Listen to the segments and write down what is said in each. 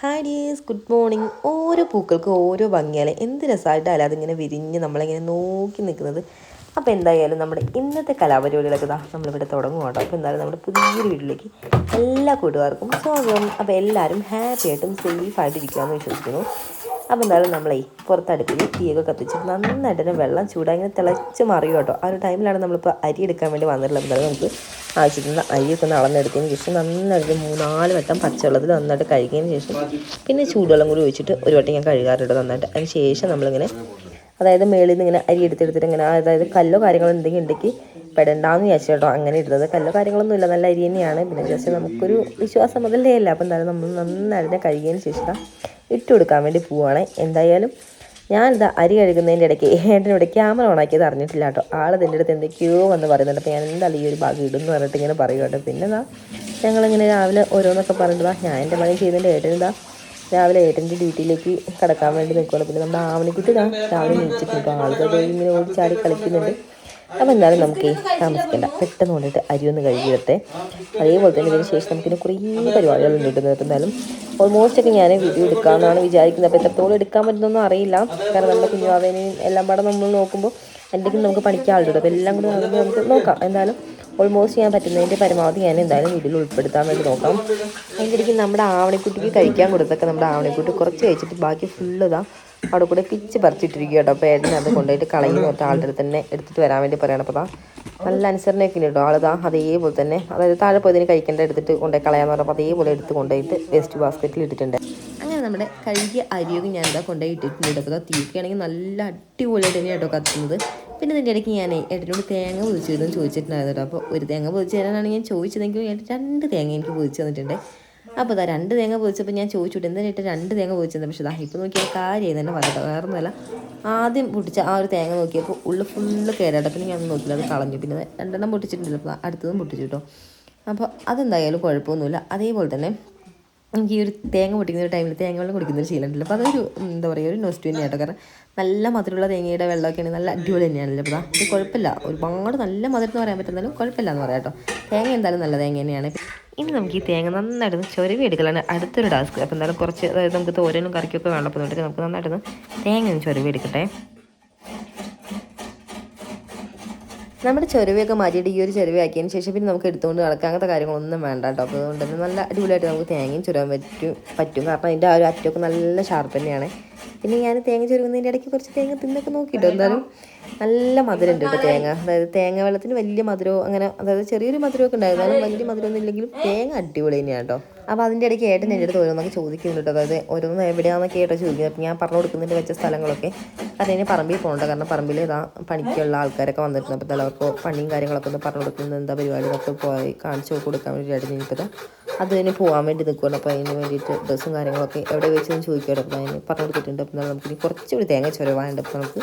Hi dears good morning ഓരോ പൂക്കൾക്കും ഓരോ ഭംഗിയാലെ എന്ത് രസമായിട്ടല്ല അതിങ്ങനെ വിരിഞ്ഞ് നമ്മളിങ്ങനെ നോക്കി നിൽക്കുന്നത്. അപ്പോൾ എന്തായാലും നമ്മുടെ ഇന്നത്തെ കലാപരിപാടികളൊക്കെ ദാ നമ്മളിവിടെ തുടങ്ങും കേട്ടോ. അപ്പോൾ എന്തായാലും നമ്മുടെ പുതിയൊരു വീട്ടിലേക്ക് എല്ലാ കൂട്ടുകാർക്കും സ്വാഗതം. അപ്പോൾ എല്ലാവരും ഹാപ്പി ആയിട്ടും സേഫ് വിശ്വസിക്കുന്നു. അപ്പോൾ എന്തായാലും നമ്മളേ പുറത്തടുപ്പിൽ തീയൊക്കെ കത്തിച്ച് നന്നായിട്ട് തന്നെ വെള്ളം ചൂടായി ഇങ്ങനെ തിളച്ച് മറിയും കേട്ടോ. ആ ഒരു ടൈമിലാണ് നമ്മളിപ്പോൾ അരി എടുക്കാൻ വേണ്ടി വന്നിട്ടുള്ളത്. എന്തായാലും നമുക്ക് ആവശ്യത്തിന് അരിയൊക്കെ ഒന്ന് അളന്നെടുത്തതിന് ശേഷം നന്നായിട്ട് മൂന്നാൽ വട്ടം പച്ചവെള്ളത്തിൽ നന്നായിട്ട് കഴുകിയതിന് ശേഷം പിന്നെ ചൂടുവെള്ളം കൂടി ഒഴിച്ചിട്ട് ഒരു വട്ടം ഞാൻ കഴുകാറുണ്ട് നന്നായിട്ട്. അതിന് ശേഷം നമ്മളിങ്ങനെ അതായത് മേളിൽ നിന്ന് ഇങ്ങനെ അരി എടുത്തെടുത്തിട്ട് ഇങ്ങനെ അതായത് കല്ലോ കാര്യങ്ങളോ എന്തെങ്കിലും ഉണ്ടെങ്കിൽ പെടണ്ടാന്ന് വിചാരിച്ചു കേട്ടോ അങ്ങനെ ഇടുന്നത് കല്ലോ കാര്യങ്ങളൊന്നും ഇല്ല. നല്ല അരി തന്നെയാണ്. പിന്നെ ജസ്റ്റ് നമുക്കൊരു വിശ്വാസം മുതലേ അല്ല അപ്പം എന്തായാലും നമ്മൾ നന്നായിട്ട് കഴുകിയതിന് ശേഷം ഇട്ട് കൊടുക്കാൻ വേണ്ടി പോവുകയാണ് എന്തായാലും ഞാനിത് അരി കഴുകുന്നതിന്റെ ഇടയ്ക്ക് ഏട്ടനിവിടെ ക്യാമറ ഓണാക്കിയത് അറിഞ്ഞിട്ടില്ല കേട്ടോ ആൾ ഇതിന്റെ അടുത്ത് എന്തൊക്കെയോ വന്ന് പറയുന്നുണ്ട്. അപ്പോൾ ഞാൻ എന്തായാലും ഈ ഒരു ഭാഗം ഇടുന്നു പറഞ്ഞിട്ട് ഇങ്ങനെ പറയും കേട്ടോ പിന്നെ ഇതാ ഞങ്ങളിങ്ങനെ രാവിലെ ഓരോന്നൊക്കെ പറഞ്ഞിട്ട് ഞാൻ എന്റെ പണി ചെയ്യുന്നതിന്റെ ഏട്ടനിതാ രാവിലെ ഏട്ടന്റെ ഡ്യൂട്ടിയിലേക്ക് കിടക്കാൻ വേണ്ടി നിൽക്കുകയാണ് പിന്നെ നമ്മുടെ ആവണിക്കുട്ടി രാവിലെ നിൽച്ചിട്ടുണ്ട് ആളുകൾ ഇങ്ങനെ ഓടിച്ചാടി കളിക്കുന്നുണ്ട്. അപ്പോൾ എന്തായാലും നമുക്ക് താമസിക്കണ്ട. പെട്ടെന്ന് കൊണ്ടിട്ട് അരി ഒന്ന് കഴുകിയിടത്തെ അതേപോലെ തന്നെ ഇതിന് ശേഷം നമുക്കിന് കുറേ പരിപാടികളുണ്ട് ഇടുന്നത് എന്തായാലും ഓൾമോസ്റ്റ് ഒക്കെ ഞാൻ വീഡിയോ എടുക്കാമെന്നാണ് വിചാരിക്കുന്നത്. അപ്പോൾ എത്രത്തോളം എടുക്കാൻ പറ്റുന്നൊന്നും അറിയില്ല. കാരണം നമ്മുടെ കുഞ്ഞുവാവേനെയും എല്ലാം പാടെ നമ്മൾ നോക്കുമ്പോൾ എന്തെങ്കിലും നമുക്ക് പഠിക്കാറുണ്ട് അപ്പോൾ എല്ലാം കൂടി ആകുമ്പോൾ നമുക്ക് നോക്കാം. എന്തായാലും ഓൾമോസ്റ്റ് ഞാൻ പറ്റുന്നതിന്റെ പരമാവധി ഞാൻ എന്തായാലും വീട്ടിൽ ഉൾപ്പെടുത്താൻ വേണ്ടി നോക്കാം. അതിന്റെ ഇടയ്ക്ക് നമ്മുടെ ആവണിക്കുട്ടിക്ക് കഴിക്കാൻ കൊടുത്തൊക്കെ നമ്മുടെ ആവണിക്കുട്ടി കുറച്ച് കഴിച്ചിട്ട് ബാക്കി ഫുള്ള് ഇതാ അവിടെ കൂടെ പിച്ച് പറിച്ചിട്ടിരിക്കുക കേട്ടോ അപ്പോൾ ഏട്ടൻ അത് കൊണ്ടുപോയിട്ട് കളയുന്ന ഒറ്റ ആളുടെ അടുത്ത് തന്നെ എടുത്തിട്ട് വരാൻ വേണ്ടി പറയണം. അപ്പോൾ നല്ല അനുസരണയൊക്കെ കേട്ടോ ആളിതാ അതേപോലെ തന്നെ അതായത് താഴെ പോയതിന് കഴിക്കേണ്ട എടുത്തിട്ട് കൊണ്ടുപോയി കളയാന്ന് പറഞ്ഞപ്പോൾ അതേപോലെ എടുത്ത് കൊണ്ടുപോയിട്ട് വേസ്റ്റ് ബാസ്ക്കറ്റിൽ ഇട്ടിട്ടുണ്ട്. അങ്ങനെ നമ്മുടെ കഴുകിയ അരിയൊക്കെ ഞാൻ ഇതാ കൊണ്ടുപോയി ഇട്ടിട്ടുണ്ട്. അപ്പോൾ തീർക്കുകയാണെങ്കിൽ നല്ല അടിപൊളിയായിട്ട് തന്നെയാണ് കേട്ടോ കത്തുന്നത്. പിന്നെ ഇതിന്റെ ഇടയ്ക്ക് ഞാൻ ഏട്ടനോട് തേങ്ങ പൊതിച്ചു തരുമെന്ന് ചോദിച്ചിട്ടുണ്ടായിരുന്നു കേട്ടോ അപ്പോൾ ഒരു തേങ്ങ പൊതിച്ച് തരാനാണ് ഞാൻ ചോദിച്ചതെങ്കിൽ ഏട്ടൻ രണ്ട് തേങ്ങ എനിക്ക് പൊതിച്ച് തന്നിട്ടുണ്ട്. അപ്പോൾ അതാ രണ്ട് തേങ്ങ പൊതിച്ചപ്പോൾ ഞാൻ ചോദിച്ചിട്ട് എന്തിനായിട്ട് രണ്ട് തേങ്ങ പൊതിച്ചത്? പക്ഷേ ഇതാ ഇപ്പോൾ നോക്കിയാൽ കാര്യം തന്നെ പറഞ്ഞിട്ടോ വേറെ ഒന്നുമല്ല ആദ്യം പൊട്ടിച്ച ആ ഒരു തേങ്ങ നോക്കിയപ്പോൾ ഉള്ളു ഫുള്ള് കയറാട്ടോ പിന്നെ ഞാൻ നോക്കില്ല അത് കളഞ്ഞു. പിന്നെ രണ്ടെണ്ണം പൊട്ടിച്ചിട്ടുണ്ടല്ലോ അപ്പോൾ അടുത്തതും പൊട്ടിച്ചു കേട്ടോ. അപ്പോൾ അതെന്തായാലും കുഴപ്പമൊന്നുമില്ല. അതേപോലെ തന്നെ എനിക്ക് ഈ ഒരു തേങ്ങ പൊട്ടിക്കുന്ന ഒരു ടൈമിൽ തേങ്ങ വെള്ളം കുടിക്കുന്ന ഒരു ശീലമുണ്ടല്ലോ അപ്പോൾ അതൊരു എന്താ പറയുക ഒരു നോസ്റ്റ് തന്നെയാണ് കേട്ടോ കാരണം നല്ല മധുരമുള്ള തേങ്ങയുടെ വെള്ളമൊക്കെയാണ് നല്ല അടിപൊളി തന്നെയാണല്ലോ. അപ്പോൾ അത് കുഴപ്പമില്ല. ഒരുപാട് നല്ല മധുരം എന്ന് പറയാൻ പറ്റുന്നാലും കുഴപ്പമില്ല എന്ന് പറയാം കേട്ടോ തേങ്ങ എന്തായാലും നല്ല തേങ്ങ തന്നെയാണ്. ഇനി നമുക്ക് ഈ തേങ്ങ നന്നായിട്ട് ചൊരവി എടുക്കലാണ് അടുത്തൊരു ടാസ്ക് അപ്പോൾ എന്തായാലും കുറച്ച് അതായത് നമുക്ക് തോരനും കറിക്കൊക്കെ വേണം അപ്പോൾ നമുക്ക് നന്നായിട്ട് തേങ്ങ ഒന്ന് ചൊരവി എടുക്കട്ടെ. നമ്മുടെ ചെറുവയൊക്കെ മാറ്റിയിട്ട് ഈ ഒരു ചൊരവയാക്കിയതിന് ശേഷം പിന്നെ നമുക്ക് എടുത്തുകൊണ്ട് നടക്കാം അങ്ങനത്തെ കാര്യങ്ങളൊന്നും വേണ്ട കേട്ടോ. അപ്പോൾ അതുകൊണ്ട് തന്നെ നല്ല അടിപൊളിയായിട്ട് നമുക്ക് തേങ്ങയും ചുരാൻ പറ്റും പറ്റും. കാരണം അതിന്റെ ആ ഒരു അറ്റമൊക്കെ നല്ല ഷാർപ്പ് തന്നെയാണ്. പിന്നെ ഞാൻ തേങ്ങ ചുരുങ്ങുന്നതിന്റെ ഇടയ്ക്ക് കുറച്ച് തേങ്ങ തിന്നൊക്കെ നോക്കിയിട്ടോ എന്തായാലും നല്ല മധുരം ഉണ്ട് കേട്ടോ തേങ്ങ. അതായത് തേങ്ങ വെള്ളത്തിന് വലിയ മധുരവും അങ്ങനെ അതായത് ചെറിയൊരു മധുരമൊക്കെ ഉണ്ടായിരുന്നാലും വലിയ മധുരമൊന്നും ഇല്ലെങ്കിലും തേങ്ങ അടിപൊളി തന്നെയാണ് കേട്ടോ അപ്പോൾ അതിന്റെ ഇടയ്ക്ക് ഏട്ടൻ എന്റെ അടുത്ത് ഓരോന്നൊക്കെ ചോദിക്കുന്നുണ്ട് കേട്ടോ അതായത് ഓരോന്ന് എവിടെയാണെന്നൊക്കെ ഏട്ടോ ചോദിക്കുന്നത്. അപ്പോൾ ഞാൻ പറഞ്ഞു കൊടുക്കുന്നതിന്റെ വെച്ച സ്ഥലങ്ങളൊക്കെ. അതിന് പറമ്പിൽ പോകണ്ട. കാരണം പറമ്പിൽ ഇതാ പണിക്കുള്ള ആൾക്കാരൊക്കെ വന്നിട്ടുണ്ട്. അപ്പോൾ തലവർക്ക് പണിയും കാര്യങ്ങളൊക്കെ ഒന്ന് പറഞ്ഞു കൊടുക്കുന്നത് എന്താ പരിപാടികളൊക്കെ പോയി കാണിച്ചു കൊടുക്കാൻ വേണ്ടി ഏട്ടൻ അത് തന്നെ പോകാൻ വേണ്ടി നിൽക്കുകയാണ് അപ്പോൾ അതിന് വേണ്ടിയിട്ട് ഡ്രസ്സും കാര്യങ്ങളൊക്കെ എവിടെ വെച്ചെന്ന് ചോദിക്കുകയാണ് അപ്പോൾ അതിന് പറഞ്ഞു കൊടുത്തിട്ടുണ്ട് അപ്പോൾ നമുക്ക് ഇനി കുറച്ചുകൂടി തേങ്ങ ചുരവാനുണ്ട്. അപ്പോൾ നമുക്ക്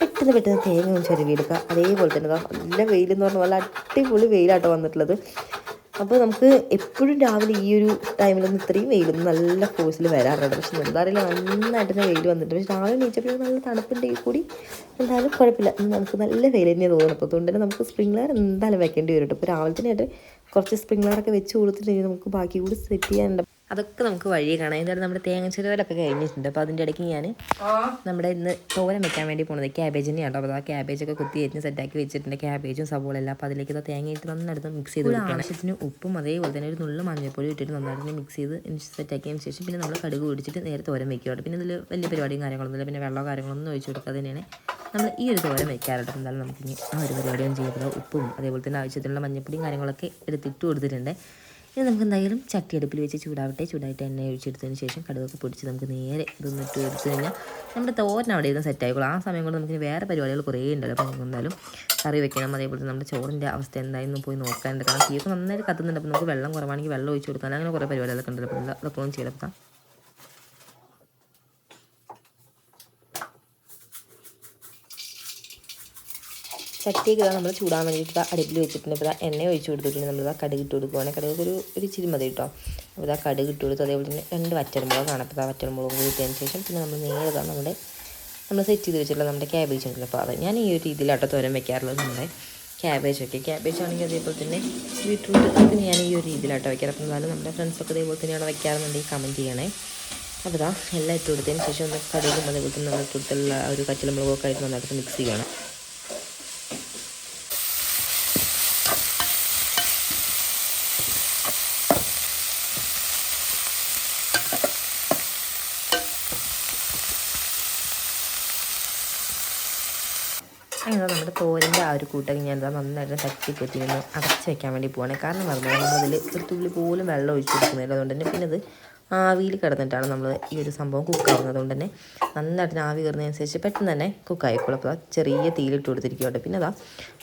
പെട്ടെന്ന് പെട്ടെന്ന് തേങ്ങ ചുരവിയെടുക്കുക അതേപോലെ തന്നെ നല്ല വെയിലെന്ന് പറഞ്ഞാൽ നല്ല അടിപൊളി വെയിലാട്ടോ വന്നിട്ടുള്ളത്. അപ്പോൾ നമുക്ക് എപ്പോഴും രാവിലെ ഈ ഒരു ടൈമിലൊന്നും ഇത്രയും വെയിലൊന്നും നല്ല ഫോഴ്സിൽ വരാറുണ്ട് പക്ഷെ എന്താ അറിയില്ല നന്നായിട്ട് തന്നെ വെയിൽ വന്നിട്ടുണ്ട്. പക്ഷെ രാവിലെ എണീച്ചപ്പോൾ നല്ല തണുപ്പുണ്ടെങ്കിൽ കൂടി എന്തായാലും കുഴപ്പമില്ല. നമുക്ക് നല്ല വെയിൽ തന്നെയാണ് തോന്നുന്നത്. അപ്പോൾ അതുകൊണ്ട് തന്നെ നമുക്ക് സ്പ്രിംഗ്ലർ എന്തായാലും വെക്കേണ്ടി വരും അപ്പോൾ രാവിലെ തന്നെ ആയിട്ട് കുറച്ച് സ്പ്രിംഗ്ലറൊക്കെ വെച്ച് കൊടുത്തിട്ടുണ്ടെങ്കിൽ നമുക്ക് ബാക്കി കൂടി സെറ്റ് ചെയ്യാനുണ്ട്. അതൊക്കെ നമുക്ക് വഴി കാണാം. എന്തായാലും നമ്മുടെ തേങ്ങ ചെറുതലൊക്കെ കഴിഞ്ഞിട്ടുണ്ട്. അപ്പോൾ അതിന്റെ ഇടയ്ക്ക് ഞാൻ നമ്മുടെ ഇന്ന് തോരൻ വെക്കാൻ വേണ്ടി പോണത് ക്യാബേജിനെ ആട്ടോ അപ്പോൾ ആ ക്യാബേജൊക്കെ കുത്തി അരിഞ്ഞ് സെറ്റാക്കി വെച്ചിട്ടുണ്ട്. ക്യാബേജും സവോളെല്ലാം അപ്പോൾ അതിലേക്ക് തേങ്ങ ഇട്ട് നന്നായിട്ട് മിക്സ് ചെയ്ത് ആവശ്യത്തിന് ഉപ്പും അതേപോലെ തന്നെ ഒരു നുള്ള മഞ്ഞൾപ്പൊടി ഇട്ടിട്ട് നന്നായിട്ട് മിക്സ് ചെയ്ത് സെറ്റാക്കിയതിന് ശേഷം പിന്നെ നമ്മൾ കടുക് പിടിച്ചിട്ട് നേരെ തോരൻ വെക്കുക പിന്നെ ഇതിൽ വലിയ പരിപാടിയും കാര്യങ്ങളൊന്നുമില്ല പിന്നെ വെള്ളമോ കാര്യങ്ങളൊന്നും ഒഴിച്ചു കൊടുക്കാതെ തന്നെയാണ് നമ്മൾ ഈ ഒരു തോരൻ വെക്കാറുണ്ട് എന്തായാലും നമുക്ക് ഇനി ആ ഒരു പരിപാടിയും ചെയ്യുന്നത് ഉപ്പും അതേപോലെ തന്നെ ആവശ്യത്തിനുള്ള മഞ്ഞപ്പൊടിയും കാര്യങ്ങളൊക്കെ എടുത്തിട്ട് കൊടുത്തിട്ടുണ്ട്. ഇനി നമുക്ക് എന്തായാലും ചട്ടി അടുപ്പിൽ വെച്ച് ചൂടാവട്ടെ. ചൂടായിട്ട് എണ്ണ ഒഴിച്ചെടുത്തതിന് ശേഷം കടുകൊക്കെ പൊടിച്ച് നമുക്ക് നേരെ ഇതൊന്നിട്ട് എടുത്തു കഴിഞ്ഞാൽ നമ്മുടെ തോരൻ അവിടെ ഇരുന്ന് സെറ്റ് ആയിക്കോളും. ആ സമയം കൊണ്ട് നമുക്ക് വേറെ പരിപാടികൾ കുറേ ഉണ്ടല്ലോ. അപ്പോൾ നമുക്ക് എന്തായാലും കറി വെക്കണം. അതേപോലെ നമ്മുടെ ചോറിന്റെ അവസ്ഥ എന്തായിരുന്നു പോയി നോക്കാനുണ്ട് കാരണം തീയൊക്കെ നന്നായിട്ട് കത്തുന്നുണ്ട്. അപ്പോൾ നമുക്ക് വെള്ളം കുറവാണെങ്കിൽ വെള്ളം ഒഴിച്ച് കൊടുക്കാൻ അങ്ങനെ കുറേ പരിപാടികളൊക്കെ ഉണ്ടല്ലോ. അപ്പോൾ അതൊക്കെ ഒന്ന് ചെയ്തെടുക്കാം. ചട്ടിയൊക്കെ നമ്മൾ ചൂടാൻ വേണ്ടിയിട്ട് അടുപ്പിൽ വെച്ചിട്ടുണ്ട്. ഇപ്പോൾ എണ്ണ ഒഴിച്ച് കൊടുത്തിട്ടുണ്ട്. നമ്മൾ ആ കടുക് ഇട്ട് കൊടുക്കുവാണ്. കടുക് ഒരു ഒരു ഇച്ചിരി മതി കേട്ടോ. അപ്പോൾ ആ കടുക് ഇട്ട് കൊടുത്തു അതേപോലെ തന്നെ രണ്ട് വറ്റൽമുളകാണ്. അപ്പോൾ ആ വറ്റൽമുളക് കൂട്ടിയതിന് ശേഷം പിന്നെ നമ്മൾ നേരെ നമ്മുടെ നമ്മൾ സെറ്റ് ചെയ്ത് വെച്ചിട്ടുള്ള നമ്മുടെ ക്യാബേജ് ഉണ്ട് അപ്പോൾ അത് ഞാൻ ഈ ഒരു രീതിയിലാട്ടോ തോരൻ വെക്കാറുള്ളത് നമ്മുടെ ക്യാബേജ് ഒക്കെ. ക്യാബേജ് ആണെങ്കിൽ അതേപോലെ തന്നെ ബീട്രൂട്ട് അതൊക്കെ ഞാൻ ഈ ഒരു രീതിയിലാട്ടോ വെക്കാറ്. അപ്പോൾ എന്നാലും നമ്മുടെ ഫ്രണ്ട്സൊക്കെ അതേപോലെ തന്നെയാണ് വെക്കാറുണ്ടെങ്കിൽ കമന്റ് ചെയ്യണേ. അപ്പോൾ ഇതാ എല്ലാം ഇട്ട് കൊടുത്തതിന് ശേഷം ഒന്ന് കടുകും അതേപോലെ തന്നെ നമ്മൾ ഇട്ട് കൊടുത്തുള്ള ആ ഒരു കച്ചലമുളകൊക്കെ ആയിട്ട് നന്നായിട്ട് മിക്സ് ചെയ്യണം അങ്ങനെ നമ്മുടെ തോരന്റെ ആ ഒരു കൂട്ടൊക്കെ ഞാൻ നന്നായിട്ട് തട്ടി കൊത്തി ഒന്ന് അടച്ച് വെക്കാൻ വേണ്ടി പോവാണ്. കാരണം പറഞ്ഞാൽ നമ്മളതിൽ ഒരു തുള്ളി പോലും വെള്ളം ഒഴിച്ചു കൊടുക്കുന്നില്ല. അതുകൊണ്ട് തന്നെ പിന്നെ അത് ആവിയിൽ കിടന്നിട്ടാണ് നമ്മൾ ഈ ഒരു സംഭവം കുക്കാവുന്നത് കൊണ്ട് തന്നെ നന്നായിട്ട് ആവി കയറുന്നതനുസരിച്ച് പെട്ടെന്ന് തന്നെ കുക്കായിക്കോളും അപ്പോൾ ചെറിയ തീയിലിട്ട് കൊടുത്തിരിക്കുന്നുണ്ട് പിന്നെ അതാ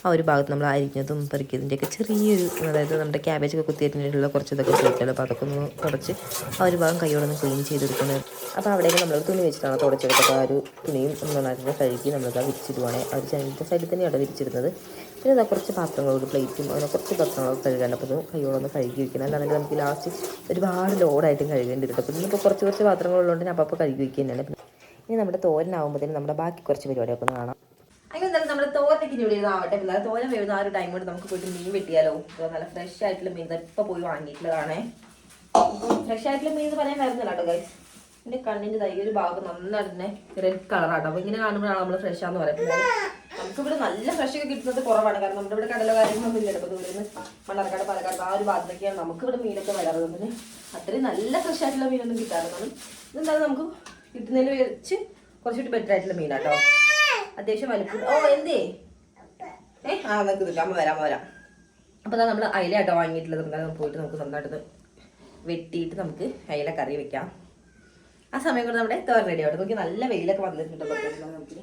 ആ ഒരു ഭാഗത്ത് നമ്മൾ അരിഞ്ഞതും പെറുക്കിയതിന്റെയൊക്കെ ചെറിയൊരു അതായത് നമ്മുടെ ക്യാബേജൊക്കെ കുത്തിയിട്ടുള്ള കുറച്ച് ഇതൊക്കെ പോയിട്ടുണ്ട് അപ്പോൾ അതൊക്കെ ഒന്ന് തുടച്ച് ആ ഒരു ഭാഗം കൈയോടൊന്ന് ക്ലീൻ ചെയ്തെടുക്കുന്നത് അപ്പോൾ അവിടെയൊക്കെ നമ്മൾ തുണി വെച്ചിട്ടാണ് തുടച്ചെടുത്തത്. ആ ഒരു തുണിയും നന്നായിട്ട് കഴുകി നമ്മളത് വിരിച്ചിടുവാണ്. ആ ഒരു ജനലിന്റെ സൈഡിൽ തന്നെയാണ് വിരിച്ചിടുന്നത്. പിന്നെ ഇതാ കുറച്ച് പാത്രങ്ങളോട് പ്ലേറ്റും അങ്ങനെ കുറച്ച് പാത്രങ്ങളൊക്കെ കഴുകാണ്ട് അപ്പോൾ അത് കൈയോടൊന്ന് കഴുകി വയ്ക്കണം അല്ലാണെങ്കിൽ നമുക്ക് ലാസ്റ്റ് ഒരുപാട് ലോഡായിട്ടും കഴുകേണ്ടി വരും. അപ്പോൾ ഇന്നിപ്പോൾ കുറച്ച് കുറച്ച് പാത്രങ്ങളുള്ളതുകൊണ്ട് ഞാൻ അപ്പോൾ കഴുകി വയ്ക്കുക തന്നെയാണ് ഇനി നമ്മുടെ തോരനാകുമ്പോഴത്തേനും നമ്മുടെ ബാക്കി കുറച്ച് പരിപാടിയൊക്കെ ഒന്ന് കാണാം. അങ്ങനെ എന്തായാലും നമ്മുടെ തോരത്തേക്ക് ഇനി ഇതാവട്ടെ. എന്നാലും തോരൻ വരുന്ന ആ ഒരു ടൈം കൊണ്ട് നമുക്ക് പോയിട്ട് മീൻ വെട്ടിയാലോ. നല്ല ഫ്രഷ് ആയിട്ടുള്ള മീൻ. ഇപ്പോൾ പോയി വാങ്ങിയിട്ടുള്ളതാണേ. ഫ്രഷ് ആയിട്ടുള്ള മീൻ എന്ന് പറയാൻ വരുന്നില്ല കേട്ടോ ഗൈസ് എന്റെ കണ്ണിന്റെ തൈ ഒരു ഭാഗം നന്നായിട്ട് തന്നെ റെഡ് കളറാട്ടോ അപ്പോൾ ഇങ്ങനെ കാണുമ്പോഴാണ് നമ്മൾ ഫ്രഷ് ആണെന്ന് പറയുന്നത് നമുക്കിവിടെ നല്ല ഫ്രഷ് ഒക്കെ കിട്ടുന്നത് കുറവാണ്. കാരണം നമ്മുടെ ഇവിടെ കടല കാര്യങ്ങളൊന്നും ഇല്ല അപ്പോൾ ഇവിടെ നിന്ന് മണ്ണാർക്കാട് പാലക്കാട് ആ ഒരു ഭാഗത്തൊക്കെയാണ് നമുക്കിവിടെ മീനൊക്കെ വരാറ്. പിന്നെ അത്രയും നല്ല ഫ്രഷ് ആയിട്ടുള്ള മീനൊന്നും കിട്ടാറുണ്ട് ഇതെന്തായാലും നമുക്ക് കിട്ടുന്നതിൽ വെച്ച് കുറച്ചുകൂടി ബെറ്റർ ആയിട്ടുള്ള മീനാട്ടോ അത്യാവശ്യം വലിപ്പം. ഓ എന്തേ? ഏ? ആ നമുക്ക് കിട്ടാം അമ്മ വരാം വരാം. അപ്പോൾ അതാ നമ്മൾ അയിലാട്ടോ വാങ്ങിയിട്ടുള്ളത്. നമുക്ക് പോയിട്ട് നമുക്ക് നന്നായിട്ട് വെട്ടിയിട്ട് നമുക്ക് അയില കറി വെക്കാം. ആ സമയം കൊണ്ട് നമ്മുടെ തോരൻ റെഡി ആവട്ടെ. നോക്കി നല്ല വെയിലൊക്കെ വന്നിട്ടുണ്ട് നമുക്ക്